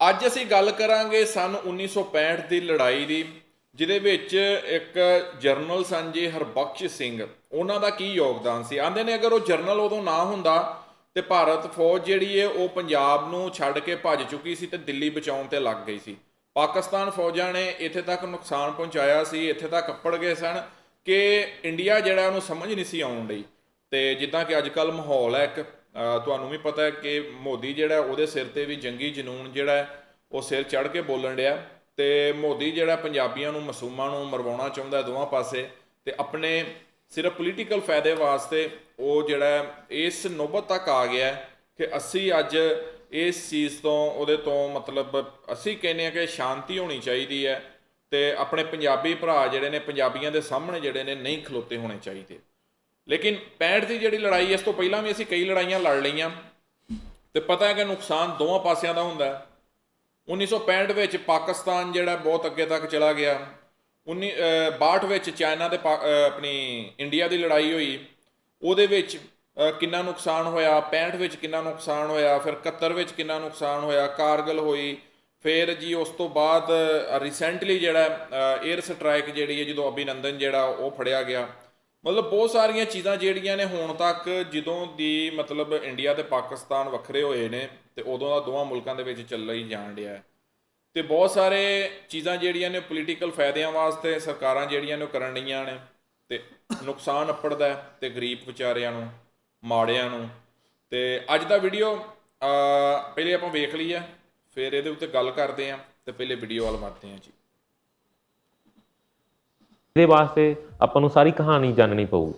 ਅੱਜ ਅਸੀਂ ਗੱਲ ਕਰਾਂਗੇ ਸਨ 1965 ਦੀ ਲੜਾਈ ਦੀ, ਜਿਹਦੇ ਵਿੱਚ ਇੱਕ ਜਰਨਲ ਸਨ ਜੀ ਹਰਬਖਸ਼ ਸਿੰਘ, ਉਹਨਾਂ ਦਾ ਕੀ ਯੋਗਦਾਨ ਸੀ? ਆਂਦੇ ਨੇ ਅਗਰ ਉਹ ਜਰਨਲ ਉਦੋਂ ਨਾ ਹੁੰਦਾ, ਤੇ ਭਾਰਤ ਫੌਜ ਜਿਹੜੀ ਹੈ ਉਹ ਪੰਜਾਬ ਨੂੰ ਛੱਡ ਕੇ ਭੱਜ ਚੁੱਕੀ ਸੀ ਤੇ ਦਿੱਲੀ ਬਚਾਉਣ ਤੇ ਲੱਗ ਗਈ ਸੀ। ਪਾਕਿਸਤਾਨ ਫੌਜਾਂ ਨੇ ਇੱਥੇ ਤੱਕ ਨੁਕਸਾਨ ਪਹੁੰਚਾਇਆ ਸੀ, ਇੱਥੇ ਤੱਕ ਅੱਪੜ ਗਏ ਸਨ ਕਿ ਇੰਡੀਆ ਜਿਹੜਾ ਉਹਨੂੰ ਸਮਝ ਨਹੀਂ ਸੀ ਆਉਣ ਲਈ ਤੇ ਜਿੱਦਾਂ ਕਿ ਅੱਜ ਕੱਲ ਮਾਹੌਲ ਹੈ ਇੱਕ ਤੁਹਾਨੂੰ ਵੀ ਪਤਾ ਹੈ ਕਿ ਮੋਦੀ ਜਿਹੜਾ ਉਹਦੇ ਸਿਰ ਤੇ ਵੀ ਜੰਗੀ ਜਨੂਨ ਜਿਹੜਾ ਉਹ ਸਿਰ ਚੜ ਕੇ ਬੋਲਣ ਡਿਆ। ਤੇ ਮੋਦੀ ਜਿਹੜਾ ਪੰਜਾਬੀਆਂ ਨੂੰ, ਮਸੂਮਾਂ ਨੂੰ ਮਰਵਾਉਣਾ ਚਾਹੁੰਦਾ ਦੋਵਾਂ ਪਾਸੇ, ਤੇ ਆਪਣੇ ਸਿਰਫ ਪੋਲੀਟੀਕਲ ਫਾਇਦੇ ਵਾਸਤੇ ਉਹ ਜਿਹੜਾ ਇਸ ਨੌਬਤ ਤੱਕ ਆ ਗਿਆ ਕਿ ਅਸੀਂ ਅੱਜ ਇਸ ਚੀਜ਼ ਤੋਂ, ਉਹਦੇ ਤੋਂ ਮਤਲਬ ਅਸੀਂ ਕਹਿੰਦੇ ਆ ਕਿ ਸ਼ਾਂਤੀ ਹੋਣੀ ਚਾਹੀਦੀ ਹੈ, ਤੇ ਆਪਣੇ ਪੰਜਾਬੀ ਭਰਾ ਜਿਹੜੇ ਨੇ, ਪੰਜਾਬੀਆਂ ਦੇ ਸਾਹਮਣੇ ਜਿਹੜੇ ਨੇ, ਨਹੀਂ ਖਲੋਤੇ ਹੋਣੇ ਚਾਹੀਦੇ। ਲੇਕਿਨ 65 ਦੀ ਜਿਹੜੀ ਲੜਾਈ, ਇਸ ਤੋਂ ਪਹਿਲਾਂ ਵੀ ਅਸੀਂ ਕਈ ਲੜਾਈਆਂ ਲੜ ਲਈਆਂ। ਤੇ ਪਤਾ ਹੈ ਕਿ ਨੁਕਸਾਨ ਦੋਵਾਂ ਪਾਸਿਆਂ ਦਾ ਹੁੰਦਾ ਹੈ। 1965 ਵਿੱਚ ਪਾਕਿਸਤਾਨ ਜਿਹੜਾ ਬਹੁਤ ਅੱਗੇ ਤੱਕ ਚਲਾ ਗਿਆ। 19 ਅਹ 62 ਵਿੱਚ ਚਾਈਨਾ ਦੇ ਪਾ- ਆਪਣੀ ਇੰਡੀਆ ਦੀ ਲੜਾਈ ਹੋਈ। ਉਹਦੇ ਵਿੱਚ ਕਿੰਨਾ ਨੁਕਸਾਨ ਹੋਇਆ? 65 ਵਿੱਚ ਕਿੰਨਾ ਨੁਕਸਾਨ ਹੋਇਆ? ਫਿਰ 71 ਵਿੱਚ ਕਿੰਨਾ ਨੁਕਸਾਨ ਹੋਇਆ? ਕਾਰਗਲ ਹੋਈ। ਫਿਰ ਜੀ ਉਸ ਤੋਂ ਬਾਅਦ ਰੀਸੈਂਟਲੀ ਜਿਹੜਾ 에ਅਰ ਸਟ੍ਰਾਈਕ ਜਿਹੜੀ ਹੈ, ਜਦੋਂ ਅਭਿਨੰਦਨ ਜਿਹੜਾ, ਉਹ ਫੜਿਆ ਗਿਆ। ਮਤਲਬ ਬਹੁਤ ਸਾਰੀਆਂ ਚੀਜ਼ਾਂ ਜਿਹੜੀਆਂ ਨੇ ਹੁਣ ਤੱਕ ਜਦੋਂ ਦੀ ਮਤਲਬ ਇੰਡੀਆ ਤੇ ਪਾਕਿਸਤਾਨ ਵੱਖਰੇ ਹੋਏ ਨੇ ਤੇ ਉਦੋਂ ਦਾ ਦੋਵਾਂ ਮੁਲਕਾਂ ਦੇ ਵਿੱਚ ਚੱਲ ਹੀ ਜਾਣ ਡਿਆ ਹੈ। ਤੇ ਬਹੁਤ ਸਾਰੇ ਚੀਜ਼ਾਂ ਜਿਹੜੀਆਂ ਨੇ ਪੋਲੀਟੀਕਲ ਫਾਇਦਿਆਂ ਵਾਸਤੇ ਸਰਕਾਰਾਂ ਜਿਹੜੀਆਂ ਨੇ ਉਹ ਕਰਨ ਰਹੀਆਂ ਨੇ ਤੇ ਨੁਕਸਾਨ ਅੱਪੜਦਾ ਹੈ ਤੇ ਗਰੀਬ ਵਿਚਾਰਿਆਂ ਨੂੰ, ਮਾੜਿਆਂ ਨੂੰ। ਤੇ ਅੱਜ ਦਾ ਵੀਡੀਓ ਪਹਿਲੇ ਆਪਾਂ ਵੇਖ ਲਈਏ, ਫਿਰ ਇਹਦੇ ਉੱਤੇ ਗੱਲ ਕਰਦੇ ਆਂ ਤੇ ਪਹਿਲੇ ਵੀਡੀਓ ਵੱਲ ਵਧਦੇ ਆਂ ਜੀ। ਇਹਦੇ ਵਾਸਤੇ ਆਪਾਂ ਨੂੰ ਸਾਰੀ ਕਹਾਣੀ ਜਾਣਨੀ ਪਊਗੀ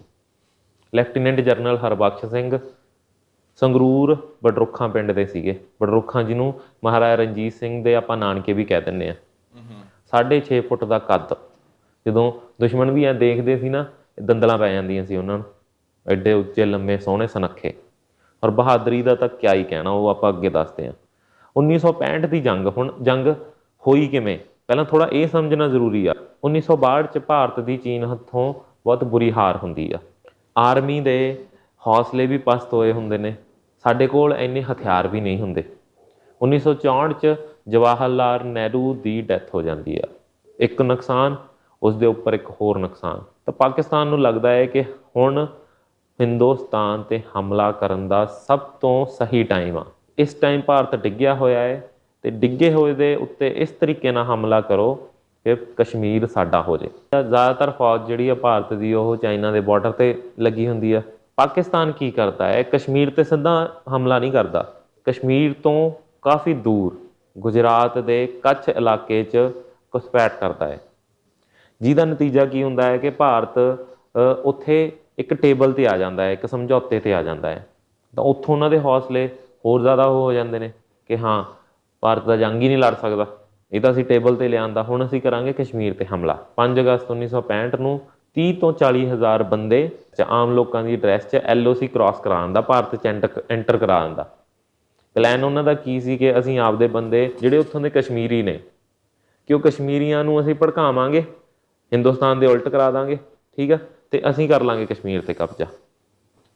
ਲੈਫਟੀਨੈਂਟ ਜਨਰਲ ਹਰਬਖਸ਼ ਸਿੰਘ ਸੰਗਰੂਰ ਬਡਰੁੱਖਾਂ ਪਿੰਡ ਦੇ ਸੀਗੇ। ਬਡਰੁੱਖਾਂ ਜਿਹਨੂੰ ਮਹਾਰਾਜਾ ਰਣਜੀਤ ਸਿੰਘ ਦੇ ਆਪਾਂ ਨਾਨਕੇ ਵੀ ਕਹਿ ਦਿੰਨੇ ਆ। ਸਾਢੇ 6 ਫੁੱਟ ਦਾ ਕੱਦ। ਜਦੋਂ ਦੁਸ਼ਮਣ ਵੀ ਐ ਦੇਖਦੇ ਸੀ ਨਾ, ਦੰਦਲਾਂ ਪੈ ਜਾਂਦੀਆਂ ਸੀ ਉਹਨਾਂ ਨੂੰ। ਐਡੇ ਉੱਚੇ, ਲੰਮੇ, ਸੋਹਣੇ ਸਨੱਖੇ। ਔਰ ਬਹਾਦਰੀ ਦਾ ਤਾਂ ਕਿਆ ਹੀ ਕਹਿਣਾ, ਉਹ ਆਪਾਂ ਅੱਗੇ ਦੱਸਦੇ ਆ। 1965 ਦੀ ਜੰਗ ਹੁਣ, ਜੰਗ ਹੋਈ ਕਿਵੇਂ? ਪਹਿਲਾਂ ਥੋੜਾ ਇਹ ਸਮਝਣਾ ਜ਼ਰੂਰੀ ਆ 1962 ਚ ਭਾਰਤ ਦੀ ਚੀਨ ਹੱਥੋਂ ਬਹੁਤ ਬੁਰੀ ਹਾਰ ਹੁੰਦੀ ਆ। ਆਰਮੀ ਦੇ ਹੌਸਲੇ ਵੀ ਪਸਤ ਹੋਏ ਹੁੰਦੇ ਨੇ, ਸਾਡੇ ਕੋਲ ਇੰਨੇ ਹਥਿਆਰ ਵੀ ਨਹੀਂ ਹੁੰਦੇ। 1964 ਚ ਜਵਾਹਰ ਲਾਲ ਨਹਿਰੂ ਦੀ ਡੈਥ ਹੋ ਜਾਂਦੀ ਆ। ਇੱਕ ਨੁਕਸਾਨ ਉਸ ਦੇ ਉੱਪਰ ਇੱਕ ਹੋਰ ਨੁਕਸਾਨ। ਤਾਂ ਪਾਕਿਸਤਾਨ ਨੂੰ ਲੱਗਦਾ ਹੈ ਕਿ ਹੁਣ ਹਿੰਦੁਸਤਾਨ ਤੇ ਹਮਲਾ ਕਰਨ ਦਾ ਸਭ ਤੋਂ ਸਹੀ ਟਾਈਮ ਆ। ਇਸ ਟਾਈਮ ਭਾਰਤ ਡਿੱਗਿਆ ਹੋਇਆ ਹੈ ਤੇ ਡਿੱਗੇ ਹੋਏ ਦੇ ਉੱਤੇ ਇਸ ਤਰੀਕੇ ਨਾਲ ਹਮਲਾ ਕਰੋ ਕਿ ਕਸ਼ਮੀਰ ਸਾਡਾ ਹੋ ਜੇ। ਤਾਂ ਜ਼ਿਆਦਾਤਰ ਫੌਜ ਜਿਹੜੀ ਆ ਭਾਰਤ ਦੀ, ਉਹ ਚਾਈਨਾ ਦੇ ਬਾਰਡਰ ਤੇ ਲੱਗੀ ਹੁੰਦੀ ਆ। ਪਾਕਿਸਤਾਨ ਕੀ ਕਰਦਾ ਹੈ? ਕਸ਼ਮੀਰ ਤੇ ਸਿੱਧਾ ਹਮਲਾ ਨਹੀਂ ਕਰਦਾ। ਕਸ਼ਮੀਰ ਤੋਂ ਕਾਫੀ ਦੂਰ ਗੁਜਰਾਤ ਦੇ ਕੱਛ ਇਲਾਕੇ 'ਚ ਘੁਸਪੈਠ ਕਰਦਾ ਹੈ। ਜਿਹਦਾ ਨਤੀਜਾ ਕੀ ਹੁੰਦਾ ਹੈ ਕਿ ਭਾਰਤ ਉੱਥੇ ਇੱਕ ਟੇਬਲ ਤੇ ਆ ਜਾਂਦਾ ਹੈ, ਇੱਕ ਸਮਝੌਤੇ ਤੇ ਆ ਜਾਂਦਾ ਹੈ। ਤਾਂ ਉੱਥੋਂ ਉਹਨਾਂ ਦੇ ਹੌਸਲੇ ਹੋਰ ਜ਼ਿਆਦਾ ਹੋ ਜਾਂਦੇ ਨੇ ਕਿ ਹਾਂ ਭਾਰਤ ਦਾ ਜੰਗ ਹੀ ਨਹੀਂ ਲੜ ਸਕਦਾ। ਇਹ ਤਾਂ ਅਸੀਂ ਟੇਬਲ ਤੇ ਲਿਆਂਦਾ। ਹੁਣ ਅਸੀਂ ਕਰਾਂਗੇ ਕਸ਼ਮੀਰ ਤੇ ਹਮਲਾ। 5 ਅਗਸਤ 1965 ਨੂੰ 30 ਤੋਂ 40 ਹਜ਼ਾਰ ਬੰਦੇ ਚ ਆਮ ਲੋਕਾਂ ਦੀ ਡਰੈਸ 'ਚ ਐਲਓਸੀ ਕ੍ਰਾਸ ਕਰਾਉਣ ਦਾ, ਭਾਰਤ 'ਚ ਐਂਟਰ ਕਰਾਉਣ ਦਾ। ਪਲਾਨ ਉਹਨਾਂ ਦਾ ਕੀ ਸੀ ਕਿ ਅਸੀਂ ਆਪਦੇ ਬੰਦੇ ਜਿਹੜੇ ਉੱਥੋਂ ਦੇ ਕਸ਼ਮੀਰੀ ਨੇ, ਕਿ ਉਹ ਕਸ਼ਮੀਰੀਆਂ ਨੂੰ ਅਸੀਂ ਭੜਕਾਵਾਂਗੇ, ਹਿੰਦੁਸਤਾਨ ਦੇ ਉਲਟ ਕਰਾ ਦਾਂਗੇ, ਠੀਕ ਆ? ਤੇ ਅਸੀਂ ਕਰ ਲਾਂਗੇ ਕਸ਼ਮੀਰ ਤੇ ਕਬਜ਼ਾ।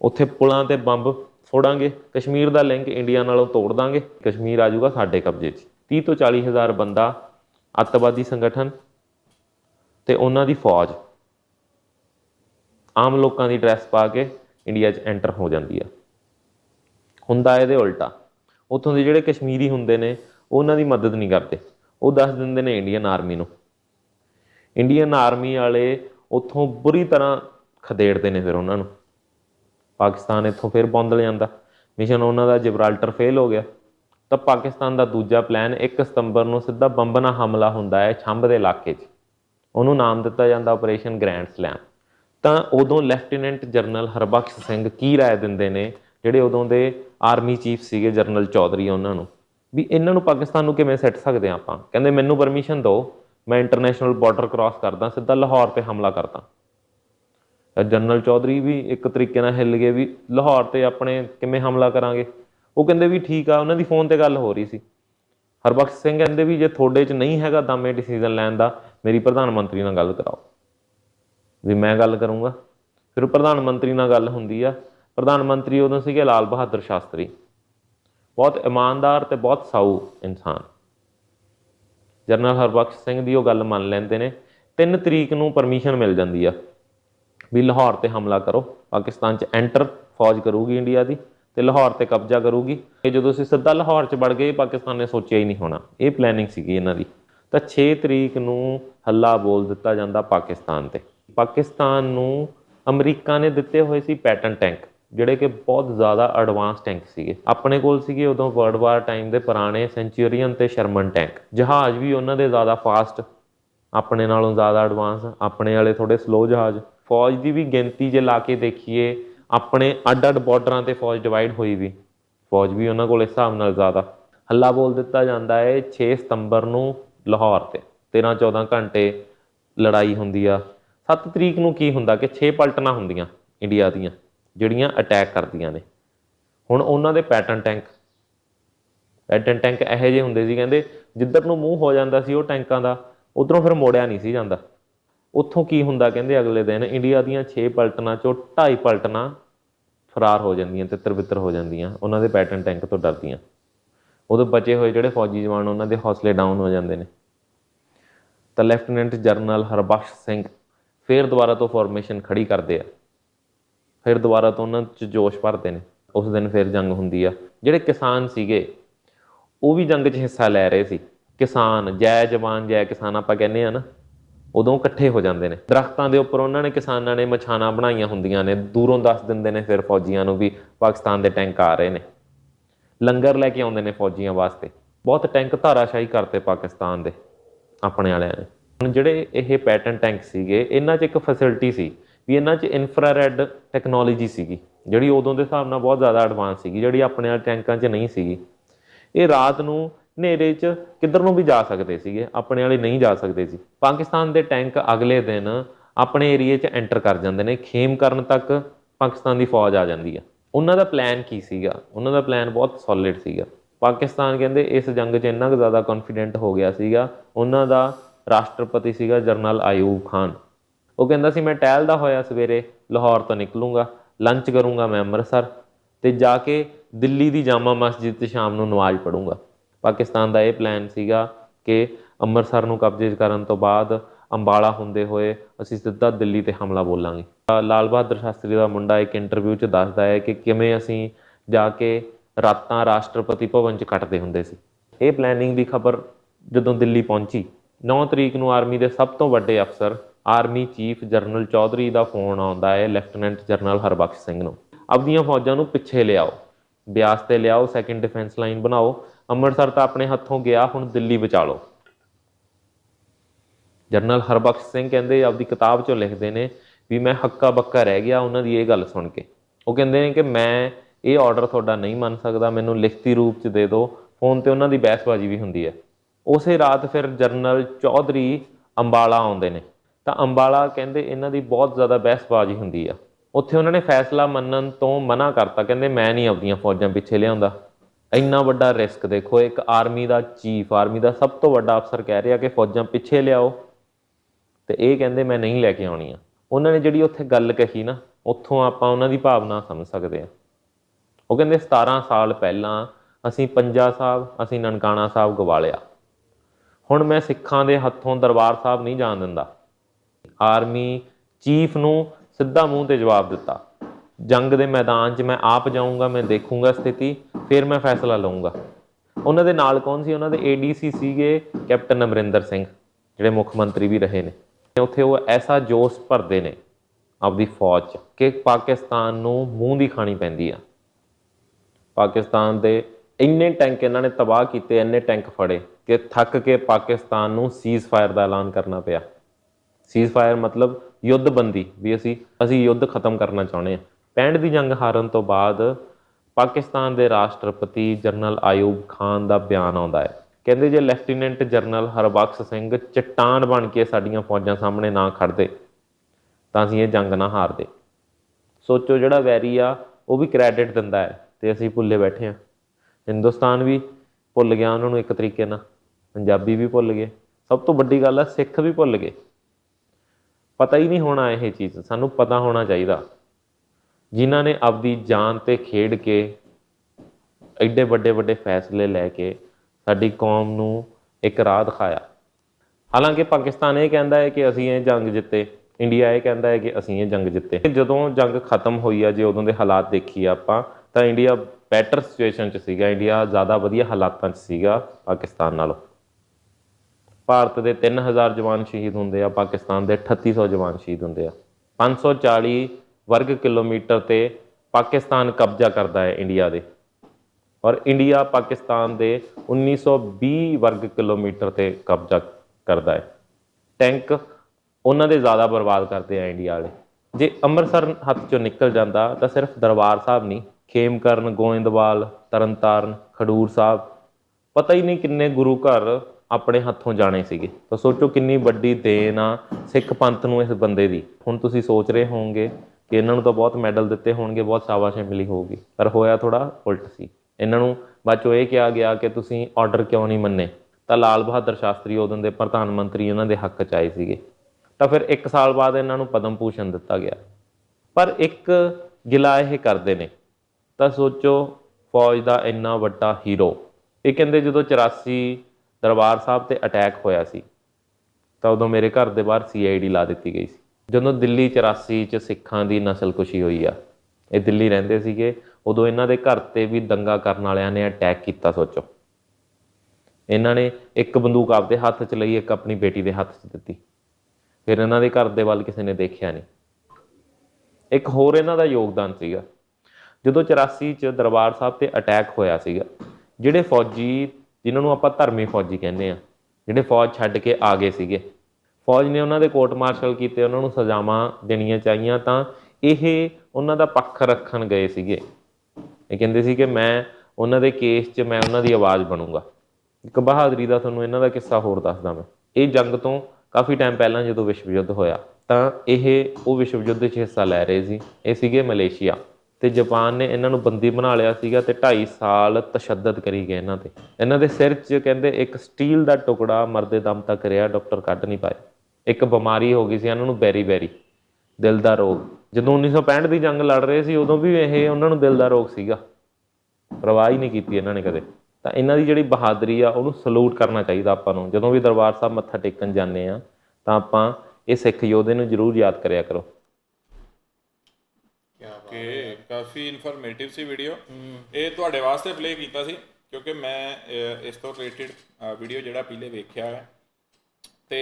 ਉੱਥੇ ਪੁਲਾਂ ਤੇ ਬੰਬ ਫੋੜਾਂਗੇ ਕਸ਼ਮੀਰ ਦਾ ਲਿੰਕ ਇੰਡੀਆ ਨਾਲੋਂ ਤੋੜ ਦਾਂਗੇ। ਕਸ਼ਮੀਰ ਆ ਜਾਊਗਾ ਸਾਡੇ ਕਬਜ਼ੇ 'ਚ। 30 ਤੋਂ 40 ਹਜ਼ਾਰ ਬੰਦਾ ਅੱਤਵਾਦੀ ਸੰਗਠਨ ਤੇ ਉਹਨਾਂ ਦੀ ਫੌਜ। ਆਮ ਲੋਕਾਂ ਦੀ ਡਰੈਸ ਪਾ ਕੇ ਇੰਡੀਆ 'ਚ ਐਂਟਰ ਹੋ ਜਾਂਦੀ ਆ। ਹੁੰਦਾ ਇਹਦੇ ਉਲਟਾ। ਉੱਥੋਂ ਦੇ ਜਿਹੜੇ ਕਸ਼ਮੀਰੀ ਹੁੰਦੇ ਨੇ ਉਹਨਾਂ ਦੀ ਮਦਦ ਨਹੀਂ ਕਰਦੇ। ਉਹ ਦੱਸ ਦਿੰਦੇ ਨੇ ਇੰਡੀਅਨ ਆਰਮੀ ਨੂੰ। ਇੰਡੀਅਨ ਆਰਮੀ ਵਾਲੇ ਉੱਥੋਂ ਬੁਰੀ ਤਰ੍ਹਾਂ ਖਦੇੜਦੇ ਨੇ ਫਿਰ ਉਹਨਾਂ ਨੂੰ। ਪਾਕਿਸਤਾਨ ਇੱਥੋਂ ਫਿਰ ਬੰਦ ਜਾਂਦਾ। ਮਿਸ਼ਨ ਉਹਨਾਂ ਦਾ ਜਿਬਰਾਲਟਰ ਫੇਲ ਹੋ ਗਿਆ। ਤਾਂ ਪਾਕਿਸਤਾਨ ਦਾ ਦੂਜਾ ਪਲਾਨ 1 ਸਤੰਬਰ ਨੂੰ ਸਿੱਧਾ ਬੰਬ ਹਮਲਾ ਹੁੰਦਾ ਹੈ ਛੰਭ ਦੇ ਇਲਾਕੇ 'ਚ। ਉਹਨੂੰ ਨਾਮ ਦਿੱਤਾ ਜਾਂਦਾ ਆਪਰੇਸ਼ਨ ਗ੍ਰੈਂਡ ਸਲੈਮ ਤਾਂ ਉਦੋਂ ਲੈਫਟੀਨੈਂਟ ਜਨਰਲ ਹਰਬਖਸ਼ ਸਿੰਘ ਕੀ ਰਾਏ ਦਿੰਦੇ ਨੇ? ਜਿਹੜੇ ਉਦੋਂ ਦੇ ਆਰਮੀ ਚੀਫ ਸੀਗੇ ਜਨਰਲ ਚੌਧਰੀ ਉਹਨਾਂ ਨੂੰ। ਵੀ ਇਹਨਾਂ ਨੂੰ ਪਾਕਿਸਤਾਨ ਨੂੰ ਕਿਵੇਂ ਸੱਟ ਸਕਦੇ ਆ ਆਪਾਂ? ਕਹਿੰਦੇ, ਮੈਨੂੰ ਪਰਮਿਸ਼ਨ ਦਿਓ, ਮੈਂ ਇੰਟਰਨੈਸ਼ਨਲ ਬਾਰਡਰ ਕ੍ਰਾਸ ਕਰਦਾ, ਸਿੱਧਾ ਲਾਹੌਰ ਤੇ ਹਮਲਾ ਕਰਦਾ। ਜਨਰਲ ਚੌਧਰੀ ਵੀ ਇੱਕ ਤਰੀਕੇ ਨਾਲ ਹਿੱਲ ਗਏ ਵੀ ਲਾਹੌਰ ਤੇ ਆਪਣੇ ਕਿਵੇਂ ਹਮਲਾ ਕਰਾਂਗੇ। ਉਹ ਕਹਿੰਦੇ ਵੀ ਠੀਕ ਆ, ਉਹਨਾਂ ਦੀ ਫੋਨ ਤੇ ਗੱਲ ਹੋ ਰਹੀ ਸੀ। ਹਰਬਖਸ਼ ਸਿੰਘ ਕਹਿੰਦੇ ਵੀ ਜੇ ਤੁਹਾਡੇ 'ਚ ਨਹੀਂ ਹੈਗਾ ਦਮੇ ਡਿਸੀਜਨ ਲੈਣ ਦਾ, ਮੇਰੀ ਪ੍ਰਧਾਨ ਮੰਤਰੀ ਨਾਲ ਗੱਲ ਕਰਾਓ। ਵੀ ਮੈਂ ਗੱਲ ਕਰੂੰਗਾ। ਫਿਰ ਪ੍ਰਧਾਨ ਮੰਤਰੀ ਨਾਲ ਗੱਲ ਹੁੰਦੀ ਆ। ਪ੍ਰਧਾਨ ਮੰਤਰੀ ਉਦੋਂ ਸੀਗੇ ਲਾਲ ਬਹਾਦਰ ਸ਼ਾਸਤਰੀ। ਬਹੁਤ ਇਮਾਨਦਾਰ ਤੇ ਬਹੁਤ ਸਾਊ ਇਨਸਾਨ। ਜਨਰਲ ਹਰਬਖਸ਼ ਸਿੰਘ ਦੀ ਉਹ ਗੱਲ ਮੰਨ ਲੈਂਦੇ ਨੇ। 3 ਤਰੀਕ ਨੂੰ ਪਰਮਿਸ਼ਨ ਮਿਲ ਜਾਂਦੀ ਆ। ਵੀ ਲਾਹੌਰ ਤੇ ਹਮਲਾ ਕਰੋ। ਪਾਕਿਸਤਾਨ 'ਚ ਐਂਟਰ ਫੌਜ ਕਰੂਗੀ ਇੰਡੀਆ ਦੀ ਤੇ ਲਾਹੌਰ ਤੇ ਕਬਜ਼ਾ ਕਰੂਗੀ। ਇਹ ਜਦੋਂ ਅਸੀਂ ਸਿੱਧਾ ਲਾਹੌਰ 'ਚ ਵੜ ਗਏ, ਪਾਕਿਸਤਾਨ ਨੇ ਸੋਚਿਆ ਹੀ ਨਹੀਂ ਹੋਣਾ। ਇਹ ਪਲੈਨਿੰਗ ਸੀਗੀ ਇਹਨਾਂ ਦੀ। ਤਾਂ 6 ਤਰੀਕ ਨੂੰ ਹੱਲਾ ਬੋਲ ਦਿੱਤਾ ਜਾਂਦਾ ਪਾਕਿਸਤਾਨ ਤੇ। ਪਾਕਿਸਤਾਨ ਨੂੰ ਅਮਰੀਕਾ ਨੇ ਦਿੱਤੇ ਹੋਏ ਸੀ ਪੈਟਰਨ ਟੈਂਕ ਜਿਹੜੇ ਕਿ ਬਹੁਤ ਜ਼ਿਆਦਾ ਐਡਵਾਂਸ ਟੈਂਕ ਸੀਗੇ। ਆਪਣੇ ਕੋਲ ਸੀਗੇ ਉਦੋਂ ਵਰਲਡ ਵਾਰ ਟਾਈਮ ਦੇ ਪੁਰਾਣੇ ਸੈਂਚੂਰੀਅਨ ਤੇ ਸ਼ਰਮਨ ਟੈਂਕ ਜਹਾਜ਼ ਵੀ ਉਹਨਾਂ ਦੇ ਜ਼ਿਆਦਾ ਫਾਸਟ ਆਪਣੇ ਨਾਲੋਂ ਜ਼ਿਆਦਾ ਐਡਵਾਂਸ ਆਪਣੇ ਵਾਲੇ ਥੋੜੇ ਸਲੋ ਜਹਾਜ਼। ਫੌਜ ਦੀ ਵੀ ਗਿਣਤੀ ਜੇ ਲਾ ਕੇ ਦੇਖੀਏ, ਆਪਣੇ ਅੱਡ-ਅੱਡ ਬਾਰਡਰਾਂ ਤੇ ਫੌਜ ਡਿਵਾਈਡ ਹੋਈ ਵੀ। ਫੌਜ ਵੀ ਉਹਨਾਂ ਕੋਲ ਇਸ ਹਿਸਾਬ ਨਾਲ ਜ਼ਿਆਦਾ। ਹੱਲਾ ਬੋਲ ਦਿੱਤਾ ਜਾਂਦਾ ਹੈ 6 ਸਤੰਬਰ ਨੂੰ ਲਾਹੌਰ ਤੇ 13-14 ਘੰਟੇ ਲੜਾਈ ਹੁੰਦੀ ਆ। 7 ਤਰੀਕ ਨੂੰ ਕੀ ਹੁੰਦਾ ਕਿ 6 ਪਲਟਣਾ ਹੁੰਦੀਆਂ ਇੰਡੀਆ ਦੀਆਂ, ਜਿਹੜੀਆਂ ਅਟੈਕ ਕਰਦੀਆਂ ਨੇ। ਹੁਣ ਉਹਨਾਂ ਦੇ ਪੈਟਰਨ ਟੈਂਕ ਪੈਟਰਨ ਟੈਂਕ ਇਹੋ ਜਿਹੇ ਹੁੰਦੇ ਸੀ, ਕਹਿੰਦੇ ਜਿੱਧਰ ਨੂੰ ਮੂੰਹ ਹੋ ਜਾਂਦਾ ਸੀ ਉਹ ਟੈਂਕਾਂ ਦਾ, ਉਧਰੋਂ ਫਿਰ ਮੋੜਿਆ ਨਹੀਂ ਸੀ ਜਾਂਦਾ। ਉੱਥੋਂ ਕੀ ਹੁੰਦਾ ਕਹਿੰਦੇ ਅਗਲੇ ਦਿਨ ਇੰਡੀਆ ਦੀਆਂ 6 ਪਲਟਨਾਂ ਚੋਂ 2.5 ਪਲਟਨਾਂ ਫਰਾਰ ਹੋ ਜਾਂਦੀਆਂ ਤਿੱਤਰ ਬਿੱਤਰ ਹੋ ਜਾਂਦੀਆਂ, ਉਹਨਾਂ ਦੇ ਪੈਟਰਨ ਟੈਂਕ ਤੋਂ ਡਰਦੀਆਂ। ਉਦੋਂ ਬਚੇ ਹੋਏ ਜਿਹੜੇ ਫੌਜੀ ਜਵਾਨ, ਉਹਨਾਂ ਦੇ ਹੌਸਲੇ ਡਾਊਨ ਹੋ ਜਾਂਦੇ ਨੇ। ਤਾਂ ਲੈਫਟੀਨੈਂਟ ਜਨਰਲ ਹਰਬਖਸ਼ ਸਿੰਘ ਫੇਰ ਦੁਬਾਰਾ ਤੋਂ ਫਾਰਮੇਸ਼ਨ ਖੜੀ ਕਰਦੇ ਆ। ਫਿਰ ਦੁਬਾਰਾ ਤੋਂ ਉਹਨਾਂ 'ਚ ਜੋਸ਼ ਭਰਦੇ ਨੇ। ਉਸ ਦਿਨ ਫਿਰ ਜੰਗ ਹੁੰਦੀ ਆ। ਜਿਹੜੇ ਕਿਸਾਨ ਸੀਗੇ, ਉਹ ਵੀ ਜੰਗ 'ਚ ਹਿੱਸਾ ਲੈ ਰਹੇ ਸੀ। ਕਿਸਾਨ, ਜੈ ਜਵਾਨ, ਜੈ ਕਿਸਾਨ ਆਪਾਂ ਕਹਿੰਦੇ ਆ ਨਾ। ਉਦੋਂ ਇਕੱਠੇ ਹੋ ਜਾਂਦੇ ਨੇ। ਦਰਖਤਾਂ ਦੇ ਉੱਪਰ ਉਹਨਾਂ ਨੇ ਕਿਸਾਨਾਂ ਨੇ ਮਛਾਣਾ ਬਣਾਈਆਂ ਹੁੰਦੀਆਂ ਨੇ। ਦੂਰੋਂ ਦੱਸ ਦਿੰਦੇ ਨੇ ਫਿਰ ਫੌਜੀਆਂ ਨੂੰ ਵੀ ਪਾਕਿਸਤਾਨ ਦੇ ਟੈਂਕ ਆ ਰਹੇ ਨੇ। ਲੰਗਰ ਲੈ ਕੇ ਆਉਂਦੇ ਨੇ ਫੌਜੀਆਂ ਵਾਸਤੇ। ਬਹੁਤ ਟੈਂਕ ਧਾਰਾਸ਼ਾਹੀ ਕਰਤੇ ਪਾਕਿਸਤਾਨ ਦੇ, ਆਪਣੇ ਵਾਲਿਆਂ ਨੇ। ਹੁਣ ਜਿਹੜੇ ਇਹ ਪੈਟਰਨ ਟੈਂਕ ਸੀਗੇ, ਇਹਨਾਂ 'ਚ ਇੱਕ ਫੈਸਿਲਿਟੀ ਸੀ ਵੀ ਇਹਨਾਂ 'ਚ ਇਨਫਰਾਰੈਡ ਟੈਕਨੋਲੋਜੀ ਸੀਗੀ, ਜਿਹੜੀ ਉਦੋਂ ਦੇ ਹਿਸਾਬ ਨਾਲ ਬਹੁਤ ਜ਼ਿਆਦਾ ਐਡਵਾਂਸ ਸੀਗੀ, ਜਿਹੜੀ ਆਪਣੇ ਵਾਲੇ ਟੈਂਕਾਂ 'ਚ ਨਹੀਂ ਸੀਗੀ। ਇਹ ਰਾਤ ਨੂੰ ਹਨੇਰੇ 'ਚ ਕਿੱਧਰ ਨੂੰ ਵੀ ਜਾ ਸਕਦੇ ਸੀਗੇ, ਆਪਣੇ ਵਾਲੇ ਨਹੀਂ ਜਾ ਸਕਦੇ ਸੀ। ਪਾਕਿਸਤਾਨ ਦੇ ਟੈਂਕ ਅਗਲੇ ਦਿਨ ਆਪਣੇ ਏਰੀਏ 'ਚ ਐਂਟਰ ਕਰ ਜਾਂਦੇ ਨੇ। ਖੇਮ ਕਰਨ ਤੱਕ ਪਾਕਿਸਤਾਨ ਦੀ ਫੌਜ ਆ ਜਾਂਦੀ ਆ। ਉਹਨਾਂ ਦਾ ਪਲਾਨ ਕੀ ਸੀਗਾ? ਉਹਨਾਂ ਦਾ ਪਲਾਨ ਬਹੁਤ ਸੋਲਿਡ ਸੀਗਾ। ਪਾਕਿਸਤਾਨ ਕਹਿੰਦੇ ਇਸ ਜੰਗ 'ਚ ਇੰਨਾ ਕੁ ਜ਼ਿਆਦਾ ਕੌਨਫੀਡੈਂਟ ਹੋ ਗਿਆ ਸੀਗਾ। ਉਹਨਾਂ ਦਾ ਰਾਸ਼ਟਰਪਤੀ ਸੀਗਾ ਜਰਨਲ ਆਯੂਬ ਖਾਨ। ਉਹ ਕਹਿੰਦਾ ਸੀ, ਮੈਂ ਟਹਿਲਦਾ ਹੋਇਆ ਸਵੇਰੇ, ਲਾਹੌਰ ਤੋਂ ਨਿਕਲੂੰਗਾ। ਲੰਚ ਕਰੂੰਗਾ ਮੈਂ ਅੰਮ੍ਰਿਤਸਰ ਤੇ ਜਾ ਕੇ ਦਿੱਲੀ ਦੀ ਜਾਮਾ ਮਸਜਿਦ ਤੇ ਸ਼ਾਮ ਨੂੰ ਨਮਾਜ਼ ਪੜ੍ਹੂੰਗਾ। ਪਾਕਿਸਤਾਨ ਦਾ ਇਹ ਪਲਾਨ ਸੀਗਾ ਕਿ ਅੰਮ੍ਰਿਤਸਰ ਨੂੰ ਕਬਜ਼ੇ ਕਰਨ ਤੋਂ ਬਾਅਦ ਅੰਬਾਲਾ ਹੁੰਦੇ ਹੋਏ ਅਸੀਂ ਸਿੱਧਾ ਦਿੱਲੀ ਤੇ ਹਮਲਾ ਬੋਲਾਂਗੇ। ਲਾਲ ਬਹਾਦਰ ਸ਼ਾਸਤਰੀ ਦਾ ਮੁੰਡਾ ਇੱਕ ਇੰਟਰਵਿਊ 'ਚ ਦੱਸਦਾ ਹੈ ਕਿ ਕਿਵੇਂ ਅਸੀਂ ਜਾ ਕੇ ਰਾਤਾਂ ਰਾਸ਼ਟਰਪਤੀ ਭਵਨ 'ਚ ਕੱਟਦੇ ਹੁੰਦੇ ਸੀ। ਇਹ ਪਲੈਨਿੰਗ ਦੀ ਖਬਰ ਜਦੋਂ ਦਿੱਲੀ ਪਹੁੰਚੀ 9 ਤਰੀਕ ਨੂੰ ਆਰਮੀ ਦੇ ਸਭ ਤੋਂ ਵੱਡੇ ਅਫਸਰ ਆਰਮੀ ਚੀਫ ਜਨਰਲ ਚੌਧਰੀ ਦਾ ਫੋਨ ਆਉਂਦਾ ਹੈ ਲੈਫਟੀਨੈਂਟ ਜਨਰਲ ਹਰਬਖਸ਼ ਸਿੰਘ ਨੂੰ। ਆਪਣੀਆਂ ਫੌਜਾਂ ਨੂੰ ਪਿੱਛੇ ਲਿਆਓ, ਬਿਆਸ ਤੇ ਲਿਆਓ ਸੈਕੰਡ ਡਿਫੈਂਸ ਲਾਈਨ ਬਣਾਓ ਅੰਮ੍ਰਿਤਸਰ ਤਾਂ ਆਪਣੇ ਹੱਥੋਂ ਗਿਆ, ਹੁਣ ਦਿੱਲੀ ਬਚਾ ਲਓ। ਜਨਰਲ ਹਰਬਖਸ਼ ਸਿੰਘ ਕਹਿੰਦੇ, ਆਪਦੀ ਕਿਤਾਬ 'ਚੋਂ ਲਿਖਦੇ ਨੇ ਵੀ ਮੈਂ ਹੱਕਾ ਬੱਕਾ ਰਹਿ ਗਿਆ, ਉਹਨਾਂ ਦੀ ਇਹ ਗੱਲ ਸੁਣ ਕੇ। ਉਹ ਕਹਿੰਦੇ ਨੇ ਕਿ ਮੈਂ ਇਹ ਆਰਡਰ ਤੁਹਾਡਾ ਨਹੀਂ ਮੰਨ ਸਕਦਾ, ਮੈਨੂੰ ਲਿਖਤੀ ਰੂਪ 'ਚ ਦੇ ਦਿਓ। ਫੋਨ ਤੇ ਉਹਨਾਂ ਦੀ ਬਹਿਸਬਾਜ਼ੀ ਵੀ ਹੁੰਦੀ ਹੈ। ਉਸੇ ਰਾਤ ਫਿਰ ਜਨਰਲ ਚੌਧਰੀ ਅੰਬਾਲਾ ਆਉਂਦੇ ਨੇ। ਤਾਂ ਅੰਬਾਲਾ ਕਹਿੰਦੇ, ਇਹਨਾਂ ਦੀ ਬਹੁਤ ਜ਼ਿਆਦਾ ਬਹਿਸਬਾਜ਼ੀ ਹੁੰਦੀ ਆ। ਉੱਥੇ ਉਹਨਾਂ ਨੇ ਫੈਸਲਾ ਮੰਨਣ ਤੋਂ ਮਨਾ ਕਰਤਾ, ਕਹਿੰਦੇ ਮੈਂ ਨਹੀਂ ਆਪਦੀਆਂ ਫੌਜਾਂ ਪਿੱਛੇ ਲਿਆਉਂਦਾ। ਇੰਨਾ ਵੱਡਾ ਰਿਸਕ ਦੇਖੋ, ਇੱਕ ਆਰਮੀ ਦਾ ਚੀਫ, ਆਰਮੀ ਦਾ ਸਭ ਤੋਂ ਵੱਡਾ ਅਫਸਰ ਕਹਿ ਰਿਹਾ ਕਿ ਫੌਜਾਂ ਪਿੱਛੇ ਲਿਆਓ। ਤੇ ਇਹ ਕਹਿੰਦੇ ਮੈਂ ਨਹੀਂ ਲੈ ਕੇ ਆਉਣੀਆਂ। ਉਹਨਾਂ ਨੇ ਜਿਹੜੀ ਉੱਥੇ ਗੱਲ ਕਹੀ ਨਾ, ਉੱਥੋਂ ਆਪਾਂ ਉਹਨਾਂ ਦੀ ਭਾਵਨਾ ਸਮਝ ਸਕਦੇ ਹਾਂ। ਉਹ ਕਹਿੰਦੇ 17 ਸਾਲ ਪਹਿਲਾਂ ਅਸੀਂ ਪੰਜਾ ਸਾਹਿਬ, ਅਸੀਂ ਨਨਕਾਣਾ ਸਾਹਿਬ ਗਵਾਲਿਆ। ਹੁਣ ਮੈਂ ਸਿੱਖਾਂ ਦੇ ਹੱਥੋਂ ਦਰਬਾਰ ਸਾਹਿਬ ਨਹੀਂ ਜਾਣ ਦਿੰਦਾ। ਆਰਮੀ ਚੀਫ ਨੂੰ ਸਿੱਧਾ ਮੂੰਹ ਤੇ ਜਵਾਬ ਦਿੱਤਾ। ਜੰਗ ਦੇ ਮੈਦਾਨ 'ਚ ਮੈਂ ਆਪ ਜਾਊਂਗਾ, ਮੈਂ ਦੇਖੂੰਗਾ ਸਥਿਤੀ, ਫਿਰ ਮੈਂ ਫੈਸਲਾ ਲਵਾਂਗਾ ਉਹਨਾਂ ਦੇ ਨਾਲ ਕੌਣ ਸੀ? ਉਹਨਾਂ ਦੇ ਏਡੀਸੀ ਸੀਗੇ ਕੈਪਟਨ ਅਮਰਿੰਦਰ ਸਿੰਘ, ਜਿਹੜੇ ਮੁੱਖ ਮੰਤਰੀ ਵੀ ਰਹੇ ਨੇ। ਉੱਥੇ ਉਹ ਐਸਾ ਜੋਸ਼ ਭਰਦੇ ਨੇ ਆਪਦੀ ਫੌਜ 'ਚ ਕਿ ਪਾਕਿਸਤਾਨ ਨੂੰ ਮੂੰਹ ਦੀ ਖਾਣੀ ਪੈਂਦੀ ਆ। ਪਾਕਿਸਤਾਨ ਦੇ ਇੰਨੇ ਟੈਂਕ ਇਹਨਾਂ ਨੇ ਤਬਾਹ ਕੀਤੇ, ਇੰਨੇ ਟੈਂਕ ਫੜੇ ਕਿ ਥੱਕ ਕੇ ਪਾਕਿਸਤਾਨ ਨੂੰ ਸੀਜ਼ ਫਾਇਰ ਦਾ ਐਲਾਨ ਕਰਨਾ ਪਿਆ। ਸੀਜ਼ ਫਾਇਰ ਮਤਲਬ ਯੁੱਧਬੰਦੀ, ਵੀ ਅਸੀਂ ਅਸੀਂ ਯੁੱਧ ਖਤਮ ਕਰਨਾ ਚਾਹੁੰਦੇ ਹਾਂ। 65 ਦੀ ਜੰਗ ਹਾਰਨ ਤੋਂ ਬਾਅਦ ਪਾਕਿਸਤਾਨ ਦੇ ਰਾਸ਼ਟਰਪਤੀ ਜਨਰਲ ਆਯੂਬ ਖਾਨ ਦਾ ਬਿਆਨ ਆਉਂਦਾ ਹੈ। ਕਹਿੰਦੇ ਜੇ ਲੈਫਟੀਨੈਂਟ ਜਨਰਲ ਹਰਬਖਸ਼ ਸਿੰਘ ਚਟਾਨ ਬਣ ਕੇ ਸਾਡੀਆਂ ਫੌਜਾਂ ਸਾਹਮਣੇ ਨਾ ਖੜਦੇ ਤਾਂ ਅਸੀਂ ਇਹ ਜੰਗ ਨਾ ਹਾਰਦੇ। ਸੋਚੋ ਜਿਹੜਾ ਵੈਰੀ ਆ, ਉਹ ਵੀ ਕ੍ਰੈਡਿਟ ਦਿੰਦਾ ਹੈ ਤੇ ਅਸੀਂ ਭੁੱਲੇ ਬੈਠੇ ਹਾਂ। ਹਿੰਦੁਸਤਾਨ ਵੀ ਭੁੱਲ ਗਿਆ ਉਹਨਾਂ ਨੂੰ ਇੱਕ ਤਰੀਕੇ ਨਾਲ। ਪੰਜਾਬੀ ਵੀ ਭੁੱਲ ਗਏ। ਸਭ ਤੋਂ ਵੱਡੀ ਗੱਲ ਆ, ਸਿੱਖ ਵੀ ਭੁੱਲ ਗਏ। ਪਤਾ ਹੀ ਨਹੀਂ ਹੋਣਾ ਇਹ ਚੀਜ਼, ਸਾਨੂੰ ਪਤਾ ਹੋਣਾ ਚਾਹੀਦਾ। ਜਿਨ੍ਹਾਂ ਨੇ ਆਪਦੀ ਜਾਨ ਤੇ ਖੇਡ ਕੇ ਐਡੇ ਵੱਡੇ ਵੱਡੇ ਫੈਸਲੇ ਲੈ ਕੇ ਸਾਡੀ ਕੌਮ ਨੂੰ ਇੱਕ ਰਾਹ ਦਿਖਾਇਆ। ਹਾਲਾਂਕਿ ਪਾਕਿਸਤਾਨ ਇਹ ਕਹਿੰਦਾ ਹੈ ਕਿ ਅਸੀਂ ਇਹ ਜੰਗ ਜਿੱਤੇ, ਇੰਡੀਆ ਇਹ ਕਹਿੰਦਾ ਹੈ ਕਿ ਅਸੀਂ ਇਹ ਜੰਗ ਜਿੱਤੇ। ਜਦੋਂ ਜੰਗ ਖਤਮ ਹੋਈ ਆ, ਜੇ ਉਦੋਂ ਦੇ ਹਾਲਾਤ ਦੇਖੀਏ ਆਪਾਂ, ਤਾਂ ਇੰਡੀਆ ਬੈਟਰ ਸਿਚੁਏਸ਼ਨ 'ਚ ਸੀਗਾ, ਇੰਡੀਆ ਜ਼ਿਆਦਾ ਵਧੀਆ ਹਾਲਾਤਾਂ 'ਚ ਸੀਗਾ ਪਾਕਿਸਤਾਨ ਨਾਲੋਂ। ਭਾਰਤ ਦੇ 3000 ਜਵਾਨ ਸ਼ਹੀਦ ਹੁੰਦੇ ਆ, ਪਾਕਿਸਤਾਨ ਦੇ 3800 ਜਵਾਨ ਸ਼ਹੀਦ ਹੁੰਦੇ ਆ। 540 ਵਰਗ ਕਿਲੋਮੀਟਰ ਤੇ ਪਾਕਿਸਤਾਨ ਕਬਜ਼ਾ ਕਰਦਾ ਹੈ ਇੰਡੀਆ ਦੇ। ਔਰ ਇੰਡੀਆ ਪਾਕਿਸਤਾਨ ਦੇ 1920 ਵਰਗ ਕਿਲੋਮੀਟਰ ਤੇ ਕਬਜ਼ਾ ਕਰਦਾ ਹੈ। ਟੈਂਕ ਉਹਨਾਂ ਦੇ ਜ਼ਿਆਦਾ ਬਰਬਾਦ ਕਰਦੇ ਆ ਇੰਡੀਆ ਵਾਲੇ। ਜੇ ਅੰਮ੍ਰਿਤਸਰ ਹੱਥ ਚੋਂ ਨਿਕਲ ਜਾਂਦਾ ਤਾਂ ਸਿਰਫ ਦਰਬਾਰ ਸਾਹਿਬ ਨਹੀਂ, ਖੇਮਕਰਨ, ਗੋਇੰਦਵਾਲ, ਤਰਨਤਾਰਨ, ਖਡੂਰ ਸਾਹਿਬ, ਪਤਾ ਹੀ ਨਹੀਂ ਕਿੰਨੇ ਗੁਰੂ ਘਰ ਆਪਣੇ ਹੱਥੋਂ ਜਾਣੇ ਸੀਗੇ। ਤਾਂ ਸੋਚੋ ਕਿੰਨੀ ਵੱਡੀ ਦੇਣ ਆ ਸਿੱਖ ਪੰਥ ਨੂੰ ਇਸ ਬੰਦੇ ਦੀ। ਹੁਣ ਤੁਸੀਂ ਸੋਚ ਰਹੇ ਹੋਵੋਗੇ ਕਿ ਇਹਨਾਂ ਨੂੰ ਤਾਂ ਬਹੁਤ ਮੈਡਲ ਦਿੱਤੇ ਹੋਣਗੇ, ਬਹੁਤ ਸ਼ਾਬਾਸ਼ ਮਿਲੀ ਹੋਊਗੀ। ਪਰ ਹੋਇਆ ਥੋੜਾ ਉਲਟ ਸੀ। ਇਹਨਾਂ ਨੂੰ ਬਾਅਦ ਚੋਂ ਇਹ ਕਿਹਾ ਗਿਆ ਕਿ ਤੁਸੀਂ ਆਰਡਰ ਕਿਉਂ ਨਹੀਂ ਮੰਨੇ? ਤਾਂ ਲਾਲ ਬਹਾਦਰ ਸ਼ਾਸਤਰੀ ਉਦੋਂ ਦੇ ਪ੍ਰਧਾਨ ਮੰਤਰੀ ਇਹਨਾਂ ਦੇ ਹੱਕ 'ਚ ਆਏ ਸੀਗੇ। ਤਾਂ ਫਿਰ 1 ਸਾਲ ਬਾਅਦ ਇਹਨਾਂ ਨੂੰ ਪਦਮ ਭੂਸ਼ਣ ਦਿੱਤਾ ਗਿਆ। ਪਰ ਇੱਕ ਗਿਲਾ ਇਹ ਕਰਦੇ ਨੇ, ਤਾਂ ਸੋਚੋ ਫੌਜ ਦਾ ਇੰਨਾ ਵੱਡਾ ਹੀਰੋ ਇਹ ਕਹਿੰਦੇ ਜਦੋਂ 84 ਦਰਬਾਰ ਸਾਹਿਬ ਤੇ ਅਟੈਕ ਹੋਇਆ ਸੀ, ਤਾਂ ਉਦੋਂ ਮੇਰੇ ਘਰ ਦੇ ਬਾਹਰ ਸੀਆਈਡੀ ਲਾ ਦਿੱਤੀ ਗਈ ਸੀ। ਜਦੋਂ ਦਿੱਲੀ 84 ਚ ਸਿੱਖਾਂ ਦੀ ਨਸਲਕੁਸ਼ੀ ਹੋਈ ਆ, ਇਹ ਦਿੱਲੀ ਰਹਿੰਦੇ ਸੀਗੇ, ਉਦੋਂ ਇਹਨਾਂ ਦੇ ਘਰ ਤੇ ਵੀ ਦੰਗਾ ਕਰਨ ਵਾਲਿਆਂ ਨੇ ਅਟੈਕ ਕੀਤਾ, ਸੋਚੋ। ਇਹਨਾਂ ਨੇ ਇੱਕ ਬੰਦੂਕ ਆਪਦੇ ਹੱਥ 'ਚ ਲਈ, ਇੱਕ ਆਪਣੀ ਬੇਟੀ ਦੇ ਹੱਥ 'ਚ ਦਿੱਤੀ। ਫਿਰ ਇਹਨਾਂ ਦੇ ਘਰ ਦੇ ਵੱਲ ਕਿਸੇ ਨੇ ਦੇਖਿਆ ਨਹੀਂ। ਇੱਕ ਹੋਰ ਇਹਨਾਂ ਦਾ ਯੋਗਦਾਨ ਸੀਗਾ। ਜਦੋਂ 84 ਚ ਦਰਬਾਰ ਸਾਹਿਬ ਤੇ ਅਟੈਕ ਹੋਇਆ ਸੀਗਾ, ਜਿਹੜੇ ਫੌਜੀ, ਜਿਨ੍ਹਾਂ ਨੂੰ ਆਪਾਂ ਧਰਮੀ ਫੌਜੀ ਕਹਿੰਦੇ ਆ, ਜਿਹੜੇ ਫੌਜ ਛੱਡ ਕੇ ਆ ਗਏ ਸੀਗੇ ਫੌਜ ਨੇ ਉਹਨਾਂ ਦੇ ਕੋਰਟ ਮਾਰਸ਼ਲ ਕੀਤੇ, ਉਹਨਾਂ ਨੂੰ ਸਜ਼ਾਵਾਂ ਦੇਣੀਆਂ ਚਾਹੀਆਂ ਤਾਂ ਇਹ ਉਹਨਾਂ ਦਾ ਪੱਖ ਰੱਖਣ ਗਏ ਸੀਗੇ। ਇਹ ਕਹਿੰਦੇ ਸੀ ਕਿ ਮੈਂ ਉਹਨਾਂ ਦੇ ਕੇਸ 'ਚ ਮੈਂ ਉਹਨਾਂ ਦੀ ਆਵਾਜ਼ ਬਣੂੰਗਾ। ਇੱਕ ਬਹਾਦਰੀ ਦਾ ਤੁਹਾਨੂੰ ਇਹਨਾਂ ਦਾ ਕਿੱਸਾ ਹੋਰ ਦੱਸਦਾ ਮੈਂ। ਇਹ ਜੰਗ ਤੋਂ ਕਾਫੀ ਟਾਈਮ ਪਹਿਲਾਂ ਜਦੋਂ ਵਿਸ਼ਵ ਯੁੱਧ ਹੋਇਆ, ਤਾਂ ਇਹ, ਉਹ ਵਿਸ਼ਵ ਯੁੱਧ 'ਚ ਹਿੱਸਾ ਲੈ ਰਹੇ ਸੀ। ਇਹ ਸੀਗੇ ਮਲੇਸ਼ੀਆ ਤੇ ਜਾਪਾਨ ਨੇ ਇਹਨਾਂ ਨੂੰ ਬੰਦੀ ਬਣਾ ਲਿਆ ਸੀਗਾ ਤੇ 2.5 ਸਾਲ ਤਸ਼ੱਦਦ ਕਰੀ ਗਏ ਇਹਨਾਂ ਤੇ। ਇਹਨਾਂ ਦੇ ਸਿਰ 'ਚ ਕਹਿੰਦੇ ਇੱਕ ਸਟੀਲ ਦਾ ਟੁਕੜਾ ਮਰਦੇ ਦਮ ਤੱਕ ਰਿਹਾ, ਡਾਕਟਰ ਕੱਢ ਨਹੀਂ ਪਾਏ। ਇੱਕ ਬਿਮਾਰੀ ਹੋ ਗਈ ਸੀ ਇਹਨਾਂ ਨੂੰ ਬੈਰੀ ਬੈਰੀ ਦਿਲ ਦਾ ਰੋਗ। ਜਦੋਂ 1965 ਦੀ ਜੰਗ ਲੜ ਰਹੇ ਸੀ ਉਦੋਂ ਵੀ ਇਹ ਉਹਨਾਂ ਨੂੰ ਦਿਲ ਦਾ ਰੋਗ ਸੀਗਾ। ਪਰਵਾਹ ਹੀ ਨਹੀਂ ਕੀਤੀ ਇਹਨਾਂ ਨੇ ਕਦੇ। ਤਾਂ ਇਹਨਾਂ ਦੀ ਜਿਹੜੀ ਬਹਾਦਰੀ ਆ ਉਹਨੂੰ ਸਲੂਟ ਕਰਨਾ ਚਾਹੀਦਾ ਆਪਾਂ ਨੂੰ। ਜਦੋਂ ਵੀ ਦਰਬਾਰ ਸਾਹਿਬ ਮੱਥਾ ਟੇਕਣ ਜਾਂਦੇ ਆ ਤਾਂ ਆਪਾਂ ਇਹ ਸਿੱਖ ਯੋਧੇ ਨੂੰ ਜ਼ਰੂਰ ਯਾਦ ਕਰਿਆ ਕਰੋ। ਕਿ ਕਾਫੀ ਇਨਫੋਰਮੇਟਿਵ ਸੀ ਵੀਡੀਓ ਇਹ ਤੁਹਾਡੇ ਵਾਸਤੇ ਪਲੇ ਕੀਤਾ ਸੀ ਕਿਉਂਕਿ ਮੈਂ ਇਸ ਤੋਂ ਰਿਲੇਟਡ ਵੀਡੀਓ ਜਿਹੜਾ ਪਹਿਲੇ ਵੇਖਿਆ ਹੈ ਤੇ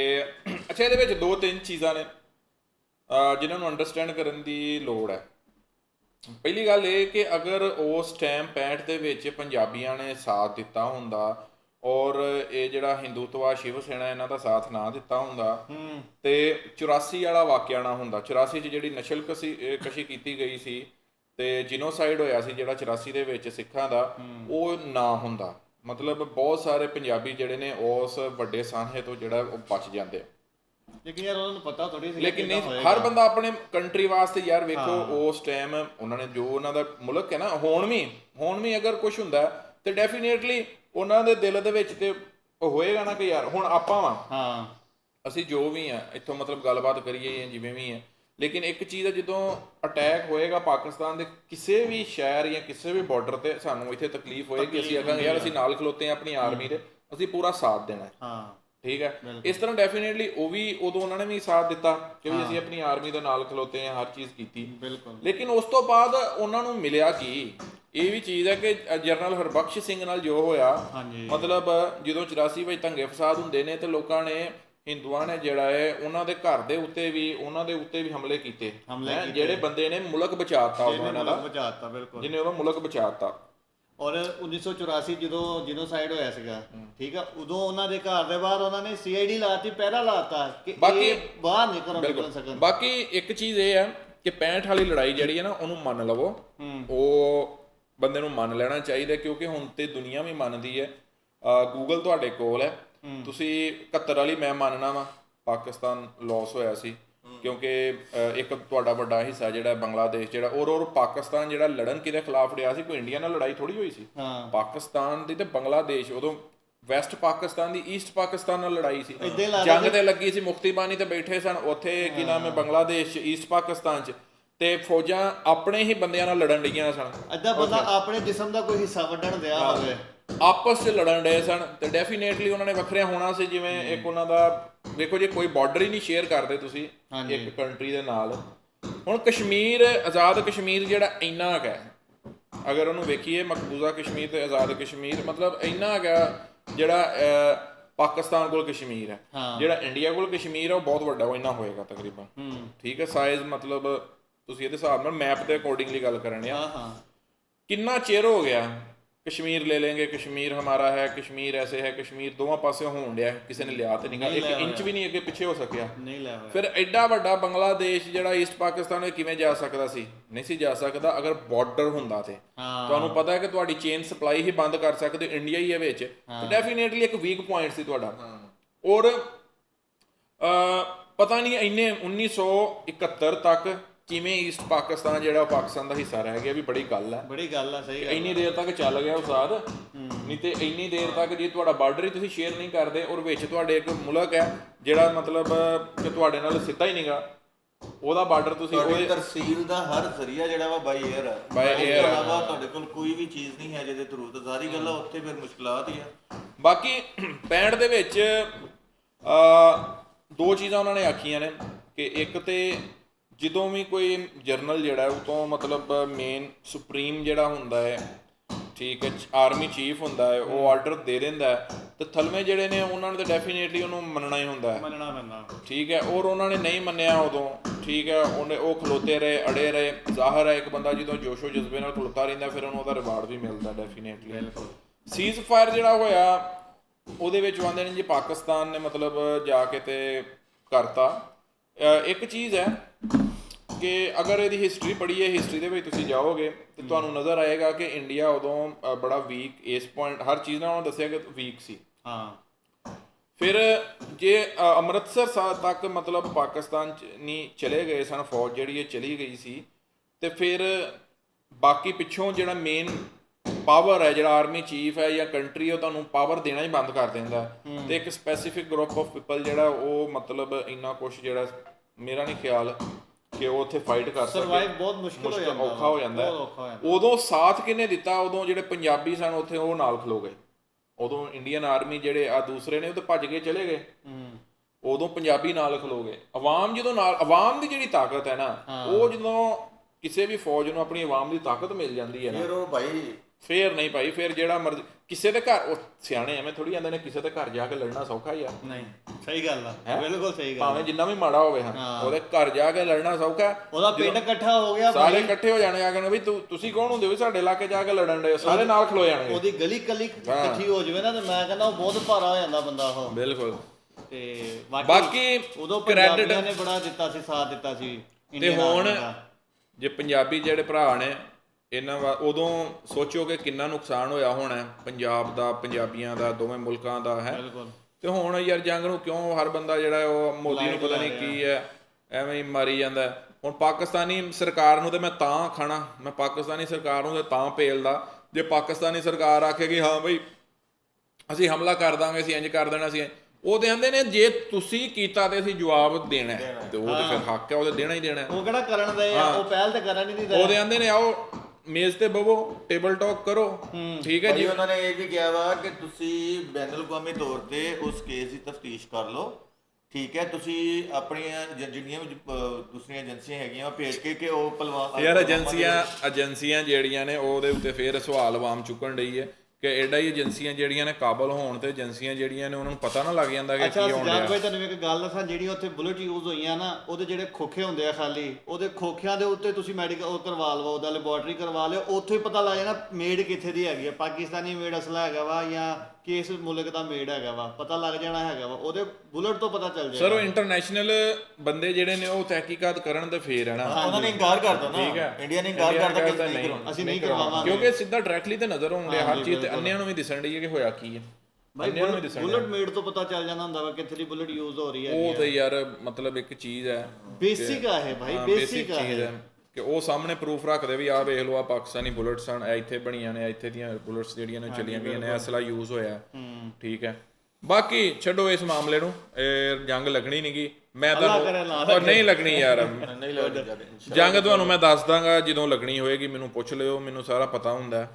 ਅੱਛਾ ਇਹਦੇ ਵਿੱਚ ਦੋ ਤਿੰਨ ਚੀਜ਼ਾਂ ਨੇ ਜਿਨ੍ਹਾਂ ਨੂੰ ਅੰਡਰਸਟੈਂਡ ਕਰਨ ਦੀ ਲੋੜ ਹੈ। ਪਹਿਲੀ ਗੱਲ ਇਹ ਕਿ ਅਗਰ ਉਸ ਟਾਈਮ 65 ਦੇ ਵਿੱਚ ਪੰਜਾਬੀਆਂ ਨੇ ਸਾਥ ਦਿੱਤਾ ਹੁੰਦਾ ਔਰ ਇਹ ਜਿਹੜਾ ਹਿੰਦੂਤਵਾ ਸ਼ਿਵ ਸੈਨਾ ਇਹਨਾਂ ਦਾ ਸਾਥ ਨਾ ਦਿੱਤਾ ਹੁੰਦਾ ਤੇ 84 ਵਾਲਾ ਵਾਕਿਆ ਨਾ ਹੁੰਦਾ। 84 ਚ ਜਿਹੜੀ ਨਸ਼ਲ ਕਸੀ ਕਸ਼ੀ ਕੀਤੀ ਗਈ ਸੀ ਤੇ ਜਿਨੋਸਾਈਡ ਹੋਇਆ ਸੀ ਜਿਹੜਾ 84 ਦੇ ਵਿੱਚ ਸਿੱਖਾਂ ਦਾ ਉਹ ਨਾ ਹੁੰਦਾ। ਮਤਲਬ ਬਹੁਤ ਸਾਰੇ ਪੰਜਾਬੀ ਜਿਹੜੇ ਨੇ ਉਸ ਵੱਡੇ ਸਾਹੇ ਤੋਂ ਜਿਹੜਾ ਉਹ ਬਚ ਜਾਂਦੇ ਆ। ਲੇਕਿਨ ਯਾਰ ਉਹਨਾਂ ਨੂੰ ਪਤਾ ਥੋੜੀ ਸੀ ਲੇਕਿਨ ਨਹੀਂ ਹਰ ਬੰਦਾ ਆਪਣੇ ਕੰਟਰੀ ਵਾਸਤੇ ਯਾਰ ਵੇਖੋ ਉਸ ਟਾਈਮ ਉਹਨਾਂ ਨੇ ਜੋ ਉਹਨਾਂ ਦਾ ਮੁਲਕ ਹੈ ਨਾ ਹੁਣ ਵੀ ਹੁਣ ਵੀ ਅਗਰ ਕੁਝ ਹੁੰਦਾ ਤੇ ਡੈਫੀਨੇਟਲੀ ਉਹਨਾਂ ਦੇ ਦਿਲ ਦੇ ਵਿੱਚ ਤੇ ਹੋਏਗਾ ਨਾ ਕਿ ਯਾਰ ਹੁਣ ਆਪਾਂ ਵਾਂ। ਹਾਂ। ਅਸੀਂ ਜੋ ਵੀ ਆ ਇੱਥੋਂ ਮਤਲਬ ਗੱਲਬਾਤ ਕਰੀਏ ਜਾਂ ਜਿਵੇਂ ਵੀ ਹੈ ਲੇਕਿਨ ਇੱਕ ਚੀਜ਼ ਹੈ ਜਦੋਂ ਅਟੈਕ ਹੋਏਗਾ ਪਾਕਿਸਤਾਨ ਦੇ ਕਿਸੇ ਵੀ ਸ਼ਹਿਰ ਜਾਂ ਕਿਸੇ ਵੀ ਬਾਰਡਰ ਤੇ ਸਾਨੂੰ ਇੱਥੇ ਤਕਲੀਫ ਹੋਏਗੀ ਅਸੀਂ ਆਖਾਂਗੇ ਯਾਰ ਅਸੀਂ ਨਾਲ ਖਲੋਤੇ ਆ ਆਪਣੀ ਆਰਮੀ ਦੇ ਅਸੀਂ ਪੂਰਾ ਸਾਥ ਦੇਣਾ ਹੈ। ਹਾਂ। ਠੀਕ ਹੈ? ਇਸ ਤਰ੍ਹਾਂ ਡੈਫੀਨੇਟਲੀ ਉਹ ਵੀ ਉਦੋਂ ਉਹਨਾਂ ਨੇ ਵੀ ਸਾਥ ਦਿੱਤਾ ਕਿ ਵੀ ਅਸੀਂ ਆਪਣੀ ਆਰਮੀ ਦੇ ਨਾਲ ਖਲੋਤੇ ਆ ਹਰ ਚੀਜ਼ ਕੀਤੀ। ਲੇਕਿਨ ਉਸ ਤੋਂ ਬਾਅਦ ਉਹਨਾਂ ਨੂੰ ਮਿਲਿਆ ਕੀ? ਇਹ ਵੀ ਚੀਜ਼ ਹੈ ਕਿ ਜਨਰਲ ਹਰਬਖਸ਼ ਸਿੰਘ ਨਾਲ ਜੋ ਹੋਇਆ ਮਤਲਬ ਜਦੋਂ 84 ਵਿੱਚ ਦੰਗੇ ਫਸਾਦ ਹੁੰਦੇ ਨੇ ਤੇ ਲੋਕਾਂ ਨੇ ਹਿੰਦੂਆਂ ਨੇ ਜਿਹੜਾ ਹੈ ਉਹਨਾਂ ਦੇ ਘਰ ਦੇ ਉੱਤੇ ਵੀ ਉਹਨਾਂ ਦੇ ਉੱਤੇ ਵੀ ਹਮਲੇ ਕੀਤੇ। ਜਿਹੜੇ ਬੰਦੇ ਨੇ ਮੁਲਕ ਬਚਾਤਾ ਉਦੋਂ ਇਹਨਾਂ ਦਾ। ਬਚਾਤਾ ਬਿਲਕੁਲ। ਜਿਹਨੇ ਉਹਦਾ ਮੁਲਕ ਬਚਾਤਾ। ਔਰ 1984 ਜਦੋਂ ਜੀਨੋਸਾਈਡ ਹੋਇਆ ਸੀਗਾ ਠੀਕ ਆ ਉਦੋਂ ਉਹਨਾਂ ਦੇ ਘਰ ਦੇ ਬਾਹਰ ਉਹਨਾਂ ਨੇ ਸੀਆਈਡੀ ਲਾਤੀ ਪਹਿਰਾ ਲਾਤਾ ਕਿ ਬਾਕੀ- ਇਹ ਬਾਹਰ ਨਹੀਂ ਘਰੋਂ ਨਿਕਲ ਸਕਣ। ਬਾਕੀ ਇੱਕ ਚੀਜ਼ ਇਹ ਹੈ ਕਿ 65 ਵਾਲੀ ਲੜਾਈ ਜਿਹੜੀ ਹੈ ਨਾ ਉਹਨੂੰ ਮੰਨ ਲਵੋ। ਉਹ ਬੰਦੇ ਨੂੰ ਮੰਨ ਲੈਣਾ ਚਾਹੀਦਾ ਕਿਉਂਕਿ ਹੁਣ ਤੇ ਦੁਨੀਆ ਵੀ ਮੰਨਦੀ ਹੈ। ਗੂਗਲ ਤੁਹਾਡੇ ਕੋਲ ਹੈ। ਤੁਸੀਂ 71 ਵਾਲੀ ਮੈਂ ਮੰਨਣਾ ਵਾ ਪਾਕਿਸਤਾਨ ਲਾਸ ਹੋਇਆ ਸੀ। ਕਿਉਂਕਿ ਇੱਕ ਤੁਹਾਡਾ ਵੱਡਾ ਹਿੱਸਾ ਜਿਹੜਾ ਬੰਗਲਾਦੇਸ਼ ਜਿਹੜਾ ਔਰ ਔਰ ਪਾਕਿਸਤਾਨ ਜਿਹੜਾ ਲੜਨ ਕਿਹਦੇ ਖਿਲਾਫ ਰਿਹਾ ਸੀ ਕੋਈ ਇੰਡੀਆ ਨਾਲ ਲੜਾਈ ਥੋੜੀ ਹੋਈ ਸੀ। ਪਾਕਿਸਤਾਨ ਦੀ ਤੇ ਬੰਗਲਾਦੇਸ਼ ਉਦੋਂ ਵੈਸਟ ਪਾਕਿਸਤਾਨ ਦੀ ਈਸਟ ਪਾਕਿਸਤਾਨ ਨਾਲ ਲੜਾਈ ਸੀ। ਜੰਗ ਤੇ ਲੱਗੀ ਸੀ ਮੁਕਤੀ ਬਾਣੀ ਤੇ ਬੈਠੇ ਸਨ ਉੱਥੇ ਕੀ ਨਾਮ ਹੈ ਬੰਗਲਾਦੇਸ਼ ਈਸਟ ਪਾਕਿਸਤਾਨ ਚ। ਤੇ ਫੌਜਾਂ ਆਪਣੇ ਹੀ ਬੰਦਿਆਂ ਨਾਲ ਲੜਨ ਲੱਗੀਆਂ ਸਨ। ਅੱਧਾ ਬੰਦਾ ਆਪਣੇ ਜਿਸਮ ਦਾ ਕੋਈ ਹਿੱਸਾ ਵੱਢਣ ਦਿਆ ਹੋਵੇ। ਆਪਸ 'ਚ ਲੜਨ ਡਏ ਸਨ ਤੇ ਡੈਫੀਨੇਟਲੀ ਉਹਨਾਂ ਨੇ ਵੱਖਰਿਆ ਹੋਣਾ ਸੀ ਜਿਵੇਂ ਇੱਕ ਉਹਨਾਂ ਦਾ ਵੇਖੋ ਜੇ ਕੋਈ ਬਾਰਡਰ ਹੀ ਨਹੀਂ ਸ਼ੇਅਰ ਕਰਦੇ ਤੁਸੀਂ ਇੱਕ ਕੰਟਰੀ ਦੇ ਨਾਲ। ਹੁਣ ਕਸ਼ਮੀਰ ਆਜ਼ਾਦ ਕਸ਼ਮੀਰ ਜਿਹੜਾ ਇੰਨਾ ਹੈਗਾ ਅਗਰ ਉਹਨੂੰ ਵੇਖੀਏ ਮਕਬੂਜ਼ਾ ਕਸ਼ਮੀਰ ਤੇ ਆਜ਼ਾਦ ਕਸ਼ਮੀਰ ਮਤਲਬ ਇੰਨਾ ਹੈਗਾ ਜਿਹੜਾ ਪਾਕਿਸਤਾਨ ਕੋਲ ਕਸ਼ਮੀਰ ਹੈ। ਜਿਹੜਾ ਇੰਡੀਆ ਕੋਲ ਕਸ਼ਮੀਰ ਹੈ ਉਹ ਬਹੁਤ ਵੱਡਾ ਉਹ ਇੰਨਾ ਹੋਏਗਾ ਤਕਰੀਬਨ। ਠੀਕ ਹੈ ਸਾਈਜ਼ ਮਤਲਬ ਤੁਸੀਂ ਇਹਦੇ ਹਿਸਾਬ ਨਾਲ ਮੈਪ ਦੇ ਅਕੋਰਡਿੰਗਲੀ ਗੱਲ ਕਰਨੀ ਆ। ਹਾਂ ਹਾਂ। ਕਿੰਨਾ ਚਿਰ ਹੋ ਗਿਆ ਕਸ਼ਮੀਰ ਲੈ ਲੈਂਗੇ ਕਸ਼ਮੀਰ ਹਮਾਰਾ ਹੈ ਕਸ਼ਮੀਰ ਐਸੇ ਹੈ ਕਸ਼ਮੀਰ ਦੋਵਾਂ ਪਾਸੇ ਹੋਣ ਡਿਆ ਕਿਸੇ ਨੇ ਲਿਆ ਤੇ ਨਹੀਂਗਾ ਇੱਕ ਇੰਚ ਵੀ ਨਹੀਂ ਅੱਗੇ ਪਿੱਛੇ ਹੋ ਸਕਿਆ। ਨਹੀਂ ਲੈ ਹੋਇਆ। ਫਿਰ ਐਡਾ ਵੱਡਾ ਬੰਗਲਾਦੇਸ਼ ਜਿਹੜਾ ਈਸਟ ਪਾਕਿਸਤਾਨ ਵਿੱਚ ਕਿਵੇਂ ਜਾ ਸਕਦਾ ਸੀ? ਨਹੀਂ ਸੀ ਜਾ ਸਕਦਾ ਅਗਰ ਬਾਰਡਰ ਹੁੰਦਾ ਤੇ। ਤੁਹਾਨੂੰ ਪਤਾ ਹੈ ਕਿ ਤੁਹਾਡੀ ਚੇਨ ਸਪਲਾਈ ਹੀ ਬੰਦ ਕਰ ਸਕਦੇ ਇੰਡੀਆ ਹੀ ਹੈ ਵਿੱਚ। ਤਾਂ ਡੈਫੀਨੇਟਲੀ ਇੱਕ ਵੀਕ ਪੁਆਇੰਟ ਸੀ ਤੁਹਾਡਾ। ਔਰ ਪਤਾ ਨਹੀਂ ਇੰਨੇ 1971 ਤੱਕ ਕਿਵੇਂ ਈਸਟ ਪਾਕਿਸਤਾਨ ਜਿਹੜਾ ਉਹ ਪਾਕਿਸਤਾਨ ਦਾ ਹਿੱਸਾ ਰਹਿ ਗਿਆ ਵੀ ਬੜੀ ਗੱਲ ਹੈ। ਬੜੀ ਗੱਲ ਆ ਸਹੀ ਗੱਲ ਇੰਨੀ ਦੇਰ ਤੱਕ ਚੱਲ ਗਿਆ ਉਹ ਸਾਥ ਨਹੀਂ ਤੇ ਇੰਨੀ ਦੇਰ ਤੱਕ ਜੇ ਤੁਹਾਡਾ ਬਾਰਡਰ ਹੀ ਤੁਸੀਂ ਸ਼ੇਅਰ ਨਹੀਂ ਕਰਦੇ ਔਰ ਵਿੱਚ ਤੁਹਾਡੇ ਇੱਕ ਮੁਲਕ ਹੈ ਜਿਹੜਾ ਮਤਲਬ ਕਿ ਤੁਹਾਡੇ ਨਾਲ ਸਿੱਧਾ ਹੀ ਨਹੀਂਗਾ ਉਹਦਾ ਬਾਰਡਰ ਤੁਸੀਂ ਉਹਦੇ ਤਰਸੀਲ ਦਾ ਹਰ ਜ਼ਰੀਆ ਜਿਹੜਾ ਵਾ ਬਾਈ 에ਅਰ ਹੈ ਤੋਂ air ਹੈ। ਇਲਾਵਾ ਤੁਹਾਡੇ ਕੋਲ ਕੋਈ ਵੀ ਚੀਜ਼ ਨਹੀਂ ਹੈ ਜਿਹਦੇ ਥਰੂ ਤਾਂ ਸਾਰੀ ਗੱਲ ਆ ਉੱਥੇ ਫਿਰ ਮੁਸ਼ਕਲਾਤ ਹੀ ਆ। ਬਾਕੀ 65 ਦੇ ਵਿੱਚ ਅ ਦੋ ਚੀਜ਼ਾਂ ਉਹਨਾਂ ਨੇ ਆਖੀਆਂ ਨੇ ਕਿ ਇੱਕ ਤੇ ਜਦੋਂ ਵੀ ਕੋਈ ਜਰਨਲ ਜਿਹੜਾ ਉਹ ਤੋਂ ਮਤਲਬ ਮੇਨ ਸੁਪਰੀਮ ਜਿਹੜਾ ਹੁੰਦਾ ਹੈ ਠੀਕ ਹੈ ਆਰਮੀ ਚੀਫ ਹੁੰਦਾ ਹੈ ਉਹ ਆਰਡਰ ਦੇ ਦਿੰਦਾ ਤੇ ਥਲਵੇਂ ਜਿਹੜੇ ਨੇ ਉਹਨਾਂ ਨੇ ਤਾਂ ਡੈਫੀਨੇਟਲੀ ਉਹਨੂੰ ਮੰਨਣਾ ਹੀ ਹੁੰਦਾ ਹੈ। ਮੰਨਣਾ ਪੈਂਦਾ। ਠੀਕ ਹੈ ਔਰ ਉਹਨਾਂ ਨੇ ਨਹੀਂ ਮੰਨਿਆ ਉਦੋਂ ਠੀਕ ਹੈ ਉਹਨੇ ਉਹ ਖਲੋਤੇ ਰਹੇ ਅੜੇ ਰਹੇ ਜ਼ਾਹਰ ਹੈ ਇੱਕ ਬੰਦਾ ਜਦੋਂ ਜੋਸ਼ੋ ਜਜ਼ਬੇ ਨਾਲ ਖਲੋਤਾ ਰਹਿੰਦਾ ਫਿਰ ਉਹਨੂੰ ਉਹਦਾ ਰਿਵਾਰਡ ਵੀ ਮਿਲਦਾ ਡੈਫੀਨੇਟਲੀ ਸੀਜ਼ ਫਾਇਰ ਜਿਹੜਾ ਹੋਇਆ ਉਹਦੇ ਵਿੱਚ ਆਂਦੇ ਨੇ ਜੀ ਪਾਕਿਸਤਾਨ ਨੇ ਮਤਲਬ ਜਾ ਕੇ ਤੇ ਕਰਤਾ। ਇੱਕ ਚੀਜ਼ ਹੈ ਕਿ ਅਗਰ ਇਹਦੀ ਹਿਸਟਰੀ ਪੜ੍ਹੀਏ ਹਿਸਟਰੀ ਦੇ ਵਿੱਚ ਤੁਸੀਂ ਜਾਓਗੇ ਤੇ ਤੁਹਾਨੂੰ ਨਜ਼ਰ ਆਏਗਾ ਕਿ ਇੰਡੀਆ ਉਦੋਂ ਬੜਾ ਵੀਕ ਇਸ ਪੁਆਇੰਟ ਹਰ ਚੀਜ਼ ਨਾਲ ਉਹਨਾਂ ਦੱਸਿਆ ਕਿ ਵੀਕ ਸੀ। ਹਾਂ। ਫਿਰ ਜੇ ਅੰਮ੍ਰਿਤਸਰ ਸਾ- ਤੱਕ ਮਤਲਬ ਪਾਕਿਸਤਾਨ ਚ ਨਹੀਂ ਚਲੇ ਗਏ ਸਨ ਫੌਜ ਜਿਹੜੀ ਇਹ ਚਲੀ ਗਈ ਸੀ ਤੇ ਫਿਰ ਬਾਕੀ ਪਿੱਛੋਂ ਜਿਹੜਾ ਮੇਨ ਪਾਵਰ ਹੈ ਜਿਹੜਾ ਆਰਮੀ ਚੀਫ ਹੈ ਜਾਂ ਕੰਟਰੀ ਉਹ ਤੁਹਾਨੂੰ ਪਾਵਰ ਦੇਣਾ ਹੀ ਬੰਦ ਕਰ ਦਿੰਦਾ ਹੈ। ਤੇ ਇੱਕ ਸਪੈਸੀਫਿਕ ਗਰੁੱਪ ਆਫ ਪੀਪਲ ਜਿਹੜਾ ਉਹ ਮਤਲਬ ਇੰਨਾ ਕੁਝ ਜਿਹੜਾ ਮੇਰਾ ਨਹੀਂ ਖਿਆਲ ਕਿ ਉਹ ਉੱਥੇ ਫਾਈਟ ਕਰ ਸਕੇ। ਸਰਵਾਈਵ ਬਹੁਤ ਮੁਸ਼ਕਲ ਹੋ ਜਾਂਦਾ ਔਖਾ ਹੋ ਜਾਂਦਾ। ਬਹੁਤ ਔਖਾ ਹੋ। ਜਾਂਦਾ। ਉਦੋਂ ਸਾਥ ਕਿਹਨੇ ਦਿੱਤਾ? ਉਦੋਂ ਜਿਹੜੇ ਪੰਜਾਬੀ ਸਨ ਉੱਥੇ ਉਹ ਨਾਲ ਖਲੋ ਗਏ। ਉਦੋਂ ਇੰਡੀਅਨ ਆਰਮੀ ਜਿਹੜੇ ਆ ਦੂਸਰੇ ਨੇ ਉਹ ਤਾਂ ਭੱਜ ਕੇ ਚਲੇ ਗਏ। ਹੂੰ। ਉਦੋਂ ਪੰਜਾਬੀ ਨਾਲ ਖਲੋ ਗਏ। ਆਵਾਮ ਜਦੋਂ ਨਾਲ ਆਵਾਮ ਦੀ ਜਿਹੜੀ ਤਾਕਤ ਹੈ ਨਾ ਉਹ ਜਦੋਂ ਕਿਸੇ ਵੀ ਫੌਜ ਨੂੰ ਆਪਣੀ ਆਵਾਮ ਦੀ ਤਾਕਤ ਮਿਲ ਜਾਂਦੀ ਹੈ ਨਾ। ਫਿਰ ਉਹ ਭਾਈ ਫੇਰ ਨਹੀਂ ਭਾਈ ਫੇਰ ਜਿਹੜਾ ਮਰਜ਼ੀ ਕਿਸੇ ਦੇ ਘਰ ਉਹ ਸਿਆਣੇ ਐਵੇਂ ਥੋੜੀ ਜਾਂਦੇ ਨੇ ਕਿਸੇ ਦੇ ਘਰ ਜਾ ਕੇ ਲੜਨਾ ਸੌਖਾ ਹੀ ਆ। ਨਹੀਂ ਸਹੀ ਗੱਲ ਆ। ਬਿਲਕੁਲ ਸਹੀ ਗੱਲ ਭਾਵੇਂ ਜਿੰਨਾ ਵੀ ਮਾੜਾ ਹੋਵੇ ਹਾਂ। ਉਹਦੇ ਘਰ ਜਾ ਕੇ ਲੜਨਾ ਸੌਖਾ। ਉਹਦਾ ਪਿੰਡ ਇਕੱਠਾ ਹੋ ਗਿਆ ਸਾਰੇ ਇਕੱਠੇ ਹੋ ਜਾਣੇ ਆ ਕੇ ਵੀ ਤੂੰ ਤੁਸੀਂ ਕੌਣ ਹੁੰਦੇ ਹੋ ਸਾਡੇ ਇਲਾਕੇ ਜਾ ਕੇ ਲੜਨ ਦੇ ਸਾਰੇ ਨਾਲ ਖਲੋ ਜਾਣਗੇ। ਉਹਦੀ ਗਲੀ ਕੱਲੀ ਇਕੱਠੀ ਹੋ ਜਾਵੇ ਨਾ ਤੇ ਮੈਂ ਕਹਿੰਦਾ ਉਹ ਬਹੁਤ ਭਾਰਾ ਹੋ ਜਾਂਦਾ ਬੰਦਾ ਉਹ। ਬਿਲਕੁਲ। ਤੇ ਬਾਕੀ ਉਦੋਂ ਪੰਜਾਬੀਆਂ ਨੇ ਬੜਾ ਦਿੱਤਾ ਸੀ ਸਾਥ ਦਿੱਤਾ ਸੀ ਤੇ ਹੁਣ। ਜੇ ਪੰਜਾਬੀ ਜਿਹੜੇ ਭਰਾ ਨੇ ਇਹਨਾਂ ਵਾ ਉਦੋਂ ਸੋਚੋ ਕਿ ਕਿੰਨਾ ਨੁਕਸਾਨ ਹੋਇਆ ਹੋਣਾ ਪੰਜਾਬ ਦਾ ਪੰਜਾਬੀਆਂ ਦਾ ਦੋਵੇਂ ਮੁਲਕਾਂ ਦਾ ਹੈ। ਤੇ ਹੁਣ ਯਾਰ ਜੰਗ ਨੂੰ ਕਿਉਂ ਹਰ ਬੰਦਾ ਜਿਹੜਾ ਉਹ ਮੋਦੀ ਨੂੰ ਪਤਾ ਨਹੀਂ ਕੀ ਹੈ ਐਵੇਂ ਹੀ ਮਾਰੀ ਜਾਂਦਾ। ਹੁਣ ਪਾਕਿਸਤਾਨੀ ਸਰਕਾਰ ਨੂੰ ਤੇ ਮੈਂ ਤਾਂ ਖਾਣਾ ਮੈਂ ਪਾਕਿਸਤਾਨੀ ਸਰਕਾਰ ਨੂੰ ਤੇ ਤਾਂ ਪੇਲਦਾ। ਜੇ ਪਾਕਿਸਤਾਨੀ ਸਰਕਾਰ ਆਖੇਗੀ ਹਾਂ ਬਈ ਅਸੀਂ ਹਮਲਾ ਕਰ ਦਾਂਗੇ ਅਸੀਂ ਇੰਜ ਕਰ ਦੇਣਾ ਅਸੀਂ ਉਹ ਤੇ ਕਹਿੰਦੇ ਨੇ ਜੇ ਤੁਸੀਂ ਕੀਤਾ ਤੇ ਅਸੀਂ ਜਵਾਬ ਦੇਣਾ ਹੈ। ਤੇ ਉਹ ਤੇ ਫਿਰ ਹੱਕ ਹੈ ਉਹ ਤੇ ਦੇਣਾ ਹੀ ਦੇਣਾ। ਉਹ ਕਿਹੜਾ ਕਰਨ ਦੇ ਆ ਉਹ ਪਹਿਲ ਤੇ ਕਰਨ ਹੀ ਨਹੀਂ ਦੇ ਉਹਦੇ ਆਂਦੇ ਨੇ ਆਓ ਮੇਜ਼ ਤੇ ਬਵੋ ਟੇਬਲ ਟਾਕ ਕਰੋ। ਠੀਕ ਹੈ ਜੀ। ਉਹਨਾਂ ਨੇ ਇਹ ਵੀ ਕਿਹਾ ਵਾ ਕਿ ਤੁਸੀਂ ਬੈਨਲ ਕੌਮੀ ਤੌਰ ਤੇ ਉਸ ਕੇਸ ਦੀ ਤਫਤੀਸ਼ ਕਰ ਲਓ। ਠੀਕ ਹੈ ਤੁਸੀਂ ਆਪਣੀਆਂ ਜਿੰਨੀਆਂ ਵੀ ਦੂਸਰੀਆਂ ਏਜੰਸੀਆਂ ਹੈਗੀਆਂ ਉਹ ਭੇਜ ਕੇ ਕਿ ਉਹ ਪਲਵਾ ਯਾਰ ਏਜੰਸੀਆਂ ਏਜੰਸੀਆਂ ਜਿਹੜੀਆਂ ਨੇ ਉਹਦੇ ਉੱਤੇ ਫੇਰ ਸਵਾਲ ਆਵਾਮ ਚੁੱਕਣ ਡਈ ਹੈ। ਕਿ ਐਡਾ ਹੀ ਏਜੰਸੀਆਂ ਜਿਹੜੀਆਂ ਨੇ ਕਾਬਲ ਹੋਣ ਤੇ ਏਜੰਸੀਆਂ ਜਿਹੜੀਆਂ ਨੇ ਉਹਨਾਂ ਨੂੰ ਪਤਾ ਨਾ ਲੱਗ ਜਾਂਦਾ ਕਿ ਅੱਛਾ ਕੀ ਹੋਣ ਸਜਾਦ ਰਿਹਾ ਭਾਈ ਤੁਹਾਨੂੰ ਇੱਕ ਗੱਲ ਦੱਸਾਂ ਜਿਹੜੀ ਉੱਥੇ ਬੁਲਟ ਯੂਜ਼ ਹੋਈਆਂ ਨਾ ਉਹਦੇ ਜਿਹੜੇ ਖੋਖੇ ਹੁੰਦੇ ਆ ਖਾਲੀ ਉਹਦੇ ਖੋਖਿਆਂ ਦੇ ਉੱਤੇ ਤੁਸੀਂ ਮੈਡੀਕਲ ਉਹ ਕਰਵਾ ਲਓ ਉਹਦਾ ਲੈਬੋਰਟਰੀ ਕਰਵਾ ਲਿਓ ਉੱਥੇ ਹੀ ਪਤਾ ਲੱਗ ਜਾਣਾ ਮੇਡ ਕਿੱਥੇ ਦੀ ਹੈਗੀ ਆ ਪਾਕਿਸਤਾਨੀ ਮੇਡ ਅਸਲਾ ਹੈਗਾ ਵਾ ਜਾਂ ਕਿਸ ਮੁਲਕ ਦਾ ਮੇਡ ਹੈਗਾ ਵਾ ਪਤਾ ਲੱਗ ਜਾਣਾ ਹੈਗਾ ਵਾ ਉਹਦੇ ਬੁਲਟ ਤੋਂ ਪਤਾ ਚੱਲ ਸਰ ਜਾਏਗਾ। ਉਹ ਇੰਟਰਨੈਸ਼ਨਲ ਬੰਦੇ ਜਿਹੜੇ ਨੇ ਉਹ ਤਹਿਕੀਕਾਤ ਕਰਨ ਤੇ ਫੇਰ ਹੈ ਨਾ। ਉਹਨਾਂ ਨੇ ਇਨਕਾਰ ਕਰਦਾ ਨਾ ਠੀਕ ਹੈ। ਇੰਡੀਆ ਨੇ ਇਨਕਾਰ ਕਰਦਾ ਕਿ ਨਹੀਂ ਕਰਾਉਣਾ। ਅਸੀਂ ਨਹੀਂ ਕਰਵਾਵਾਂਗੇ। ਕਿਉਂਕਿ ਸਿੱਧਾ ਡਾਇਰੈਕਟਲੀ ਤੇ ਨਜ਼ਰ ਆਉਣ ਡਿਆ ਹਰ ਚੀਜ਼ ਤੇ ਅੰਨਿਆਂ ਨੂੰ ਵੀ ਦਿਸਣ ਡਈ ਹੈ ਕਿ ਹੋਇਆ ਕੀ ਹੈ। ਅੰਨਿਆਂ ਨੂੰ ਵੀ ਦਿਸਣ ਬੁਲਟ ਮੇਡ ਤੋਂ ਪਤਾ ਚੱਲ ਜਾਂਦਾ ਹੁੰਦਾ ਵਾ ਕਿੱਥੇ ਦੀ ਬੁਲਟ ਯੂਜ਼ ਹੋ ਰਹੀ ਹੈ ਉਹ ਤੇ ਯਾਰ ਮਤਲਬ ਇੱਕ ਚੀਜ਼ ਹੈ ਬੇਸਿਕ ਆ ਇਹ ਭਾਈ ਬੇਸਿਕ ਆ ਚੀਜ਼ ਹੈ। ਕਿ ਉਹ ਸਾਹਮਣੇ ਪ੍ਰੂਫ ਰੱਖਦੇ ਵੀ ਆਹ ਵੇਖ ਲਓ ਆ ਪਾਕਿਸਤਾਨੀ ਬੁਲਟਸ ਹਨ ਇਹ ਇੱਥੇ ਬਣੀਆਂ ਨੇ ਇੱਥੇ ਦੀਆਂ ਬੁਲਟਸ ਜਿਹੜੀਆਂ ਨੇ ਚੱਲੀਆਂ ਗਈਆਂ ਨੇ ਅਸਲਾ ਯੂਜ਼ ਹੋਇਆ। ਠੀਕ ਹੈ। ਬਾਕੀ ਛੱਡੋ ਇਸ ਮਾਮਲੇ ਨੂੰ ਇਹ ਜੰਗ ਲੱਗਣੀ ਨਹੀਂਗੀ ਮੈਂ ਨਾ ਉਹ ਨਹੀਂ ਲੱਗਣੀ ਯਾਰ। ਨਹੀਂ ਜੰਗ ਤੁਹਾਨੂੰ ਮੈਂ ਦੱਸ ਦਾਂਗਾ ਜਦੋਂ ਲੱਗਣੀ ਹੋਏਗੀ ਮੈਨੂੰ ਪੁੱਛ ਲਿਓ ਮੈਨੂੰ ਸਾਰਾ ਪਤਾ ਹੁੰਦਾ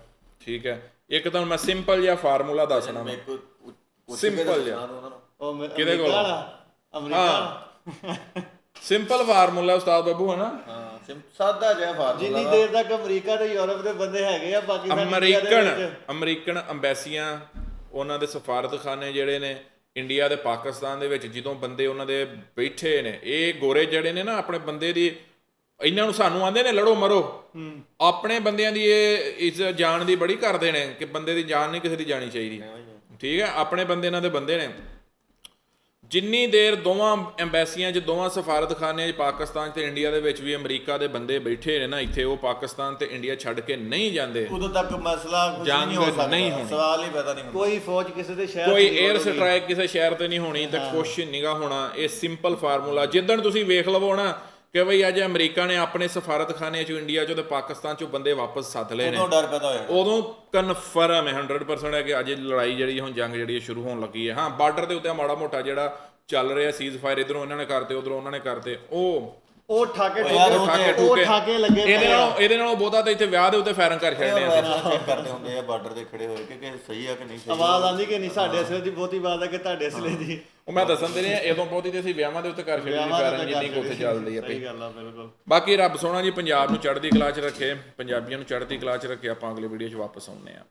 ਠੀਕ ਹੈ। ਇੱਕ ਤਾਂ ਮੈਂ ਸਿੰਪਲ ਜਿਹਾ ਫਾਰਮੂਲਾ ਦੱਸਣਾ ਮੈਂ। Simple ਜਿਹਾ। ਕਿਹਦੇ ਕੋਲ? ਅਮਰੀਕਾ? ਸਿੰਪਲ ਫਾਰਮੂਲਾ ਉਸਤਾਦ ਬਾਬੂ ਹੈ ਨਾ ਹਾਂ ਸਾਦਾ ਜਿਹਾ ਫਾਰਮੂਲਾ ਜਿੰਨੀ ਦੇਰ ਤੱਕ ਅਮਰੀਕਾ ਤੇ ਯੂਰਪ ਦੇ ਬੰਦੇ ਹੈਗੇ ਆ ਪਾਕਿਸਤਾਨ ਇੰਡੀਆ ਦੇ ਅਮਰੀਕਨ ਵਿੱਚ ਅਮਰੀਕਨ ਅੰਬੈਸੀਆਂ ਉਹਨਾਂ ਦੇ ਸਫਾਰਤਖਾਨੇ ਜਿਹੜੇ ਨੇ ਇੰਡੀਆ ਤੇ ਪਾਕਿਸਤਾਨ ਦੇ ਵਿੱਚ ਜਦੋਂ ਬੰਦੇ ਉਹਨਾਂ ਦੇ ਬੈਠੇ ਨੇ ਇਹ ਗੋਰੇ ਜਿਹੜੇ ਨੇ ਨਾ ਆਪਣੇ ਬੰਦੇ ਦੀ ਇਹਨਾਂ ਨੂੰ ਸਾਨੂੰ ਆਂਦੇ ਨੇ ਲੜੋ ਮਰੋ। ਆਪਣੇ ਬੰਦਿਆਂ ਦੀ ਇਹ ਇਸ ਜਾਨ ਦੀ ਬੜੀ ਕਰਦੇ ਨੇ ਕਿ ਬੰਦੇ ਦੀ ਜਾਨ ਨਹੀਂ ਕਿਸੇ ਦੀ ਜਾਣੀ ਚਾਹੀਦੀ। ਠੀਕ ਹੈ ਆਪਣੇ ਬੰਦੇ ਇਹਨਾਂ ਦੇ ਬੰਦੇ ਨੇ। ਜਿੰਨੀ ਦੇਰ ਦੋਵਾਂ ਐਮਬੈਸੀਆਂ 'ਚ ਦੋਵਾਂ ਸਫਾਰਤਖਾਨਿਆਂ 'ਚ ਪਾਕਿਸਤਾਨ ਤੇ ਇੰਡੀਆ ਦੇ ਵਿੱਚ ਵੀ ਅਮਰੀਕਾ ਦੇ ਬੰਦੇ ਬੈਠੇ ਨੇ ਨਾ ਇੱਥੇ ਉਹ ਪਾਕਿਸਤਾਨ ਤੇ ਇੰਡੀਆ ਛੱਡ ਕੇ ਨਹੀਂ ਜਾਂਦੇ। ਉਦੋਂ ਤੱਕ ਮਸਲਾ ਕੁਝ ਜੰਗ ਨਹੀਂ ਹੋ ਸਕਦਾ। ਹੋਣੀ। ਸਵਾਲ ਹੀ ਪੈਦਾ ਨਹੀਂ ਹੁੰਦਾ। ਕੋਈ ਫੌਜ ਕਿਸੇ ਦੇ ਸ਼ਹਿਰ ਕੋਈ ਵੜੂਗੀ। ਸਟ੍ਰਾਈਕ ਕਿਸੇ ਸ਼ਹਿਰ ਤੇ ਨਹੀਂ ਹੋਣੀ ਤੇ ਕੁਛ ਨਹੀਂਗਾ ਹੋਣਾ। ਇਹ ਸਿੰਪਲ ਫਾਰਮੂਲਾ ਜਿੱਦਣ ਤੁਸੀਂ ਵੇਖ ਲਵੋ ਨਾ ਕਿ ਬਈ ਅੱਜ ਅਮਰੀਕਾ ਨੇ ਆਪਣੇ ਸਫਾਰਤਖਾਨੇ 'ਚੋਂ ਇੰਡੀਆ 'ਚੋਂ ਤੇ ਪਾਕਿਸਤਾਨ 'ਚੋਂ ਬੰਦੇ ਵਾਪਸ ਸੱਦ ਲਏ ਨੇ। ਉਦੋਂ ਡਰ ਪੈਦਾ ਹੋਇਆ। ਉਦੋਂ ਕਨਫਰਮ ਹੈ 100% ਹੈ ਕਿ ਅੱਜ ਲੜਾਈ ਜਿਹੜੀ ਹੁਣ ਜੰਗ ਜਿਹੜੀ ਸ਼ੁਰੂ ਹੋਣ ਲੱਗੀ ਹੈ। ਹਾਂ ਬਾਰਡਰ ਦੇ ਉੱਤੇ ਮਾੜਾ ਮੋਟਾ ਜਿਹੜਾ ਚੱਲ ਰਿਹਾ ਸੀਜ਼ ਫਾਇਰ ਇਧਰੋਂ ਇਹਨਾਂ ਨੇ ਕਰਤੇ ਉਧਰੋਂ ਉਹਨਾਂ ਨੇ ਕਰਤੇ। ਉਹ ਉਹ ਠਾਕੇ ਉਹ ਯਾਰ ਉਹ ਠੋਕੇ ਠਾਕੇ ਉਹ ਠੂਕੇ। ਠਾਕੇ ਲੱਗੇ ਇਹਦੇ ਪਏ ਆ। ਨਾਲੋਂ ਇਹਦੇ ਨਾਲੋਂ ਬਹੁਤਾ ਤਾਂ ਇੱਥੇ ਵਿਆਹ ਦੇ ਉੱਤੇ ਫਾਇਰਿੰਗ ਕਰ ਛੱਡਦੇ ਆ ਅਸੀਂ। ਚੈੱਕ ਕਰਦੇ ਹੁੰਦੇ ਆ ਬਾਰਡਰ ਦੇ ਖੜੇ ਹੋਏ ਕਿ ਕਿ ਸਹੀ ਆ ਕਿ ਨਹੀਂ ਸਹੀ ਆਵਾਜ਼ ਆਂਦੀ ਕਿ ਨਹੀਂ? ਸਾਡੇ ਅਸਲੇ ਦੀ ਬਹੁਤੀ ਆਵਾਜ਼ ਆ ਕਿ ਤੁਹਾਡੇ ਅਸਲੇ ਦੀ। ਉਹ ਮੈਂ ਦੱਸਣ ਦੇ ਰਿਹਾ ਇਦੋਂ ਬਹੁਤੀ ਤੇ ਅਸੀਂ ਵਿਆਹਾਂ ਦੇ ਉੱਤੇ ਕਰ ਛੱਡੀ ਵਿਆਹਾਂ ਦਾ ਫਾਇਰਿੰਗ ਜਿੰਨੀ ਕੁ ਉੱਥੇ ਚੱਲਦੀ ਹੈ ਸਹੀ ਗੱਲ ਆ ਬਿਲਕੁਲ। ਬਾਕੀ ਰੱਬ ਸੋਹਣਾ ਜੀ ਪੰਜਾਬ ਨੂੰ ਚੜ੍ਹਦੀ ਕਲਾ 'ਚ ਰੱਖੇ ਪੰਜਾਬੀਆਂ ਨੂੰ ਚੜ੍ਹਦੀ ਕਲਾ 'ਚ ਰੱਖੇ ਆਪਾਂ ਅਗਲੀ ਵੀਡੀਓ 'ਚ ਵਾਪਸ ਆਉਂਦੇ ਆ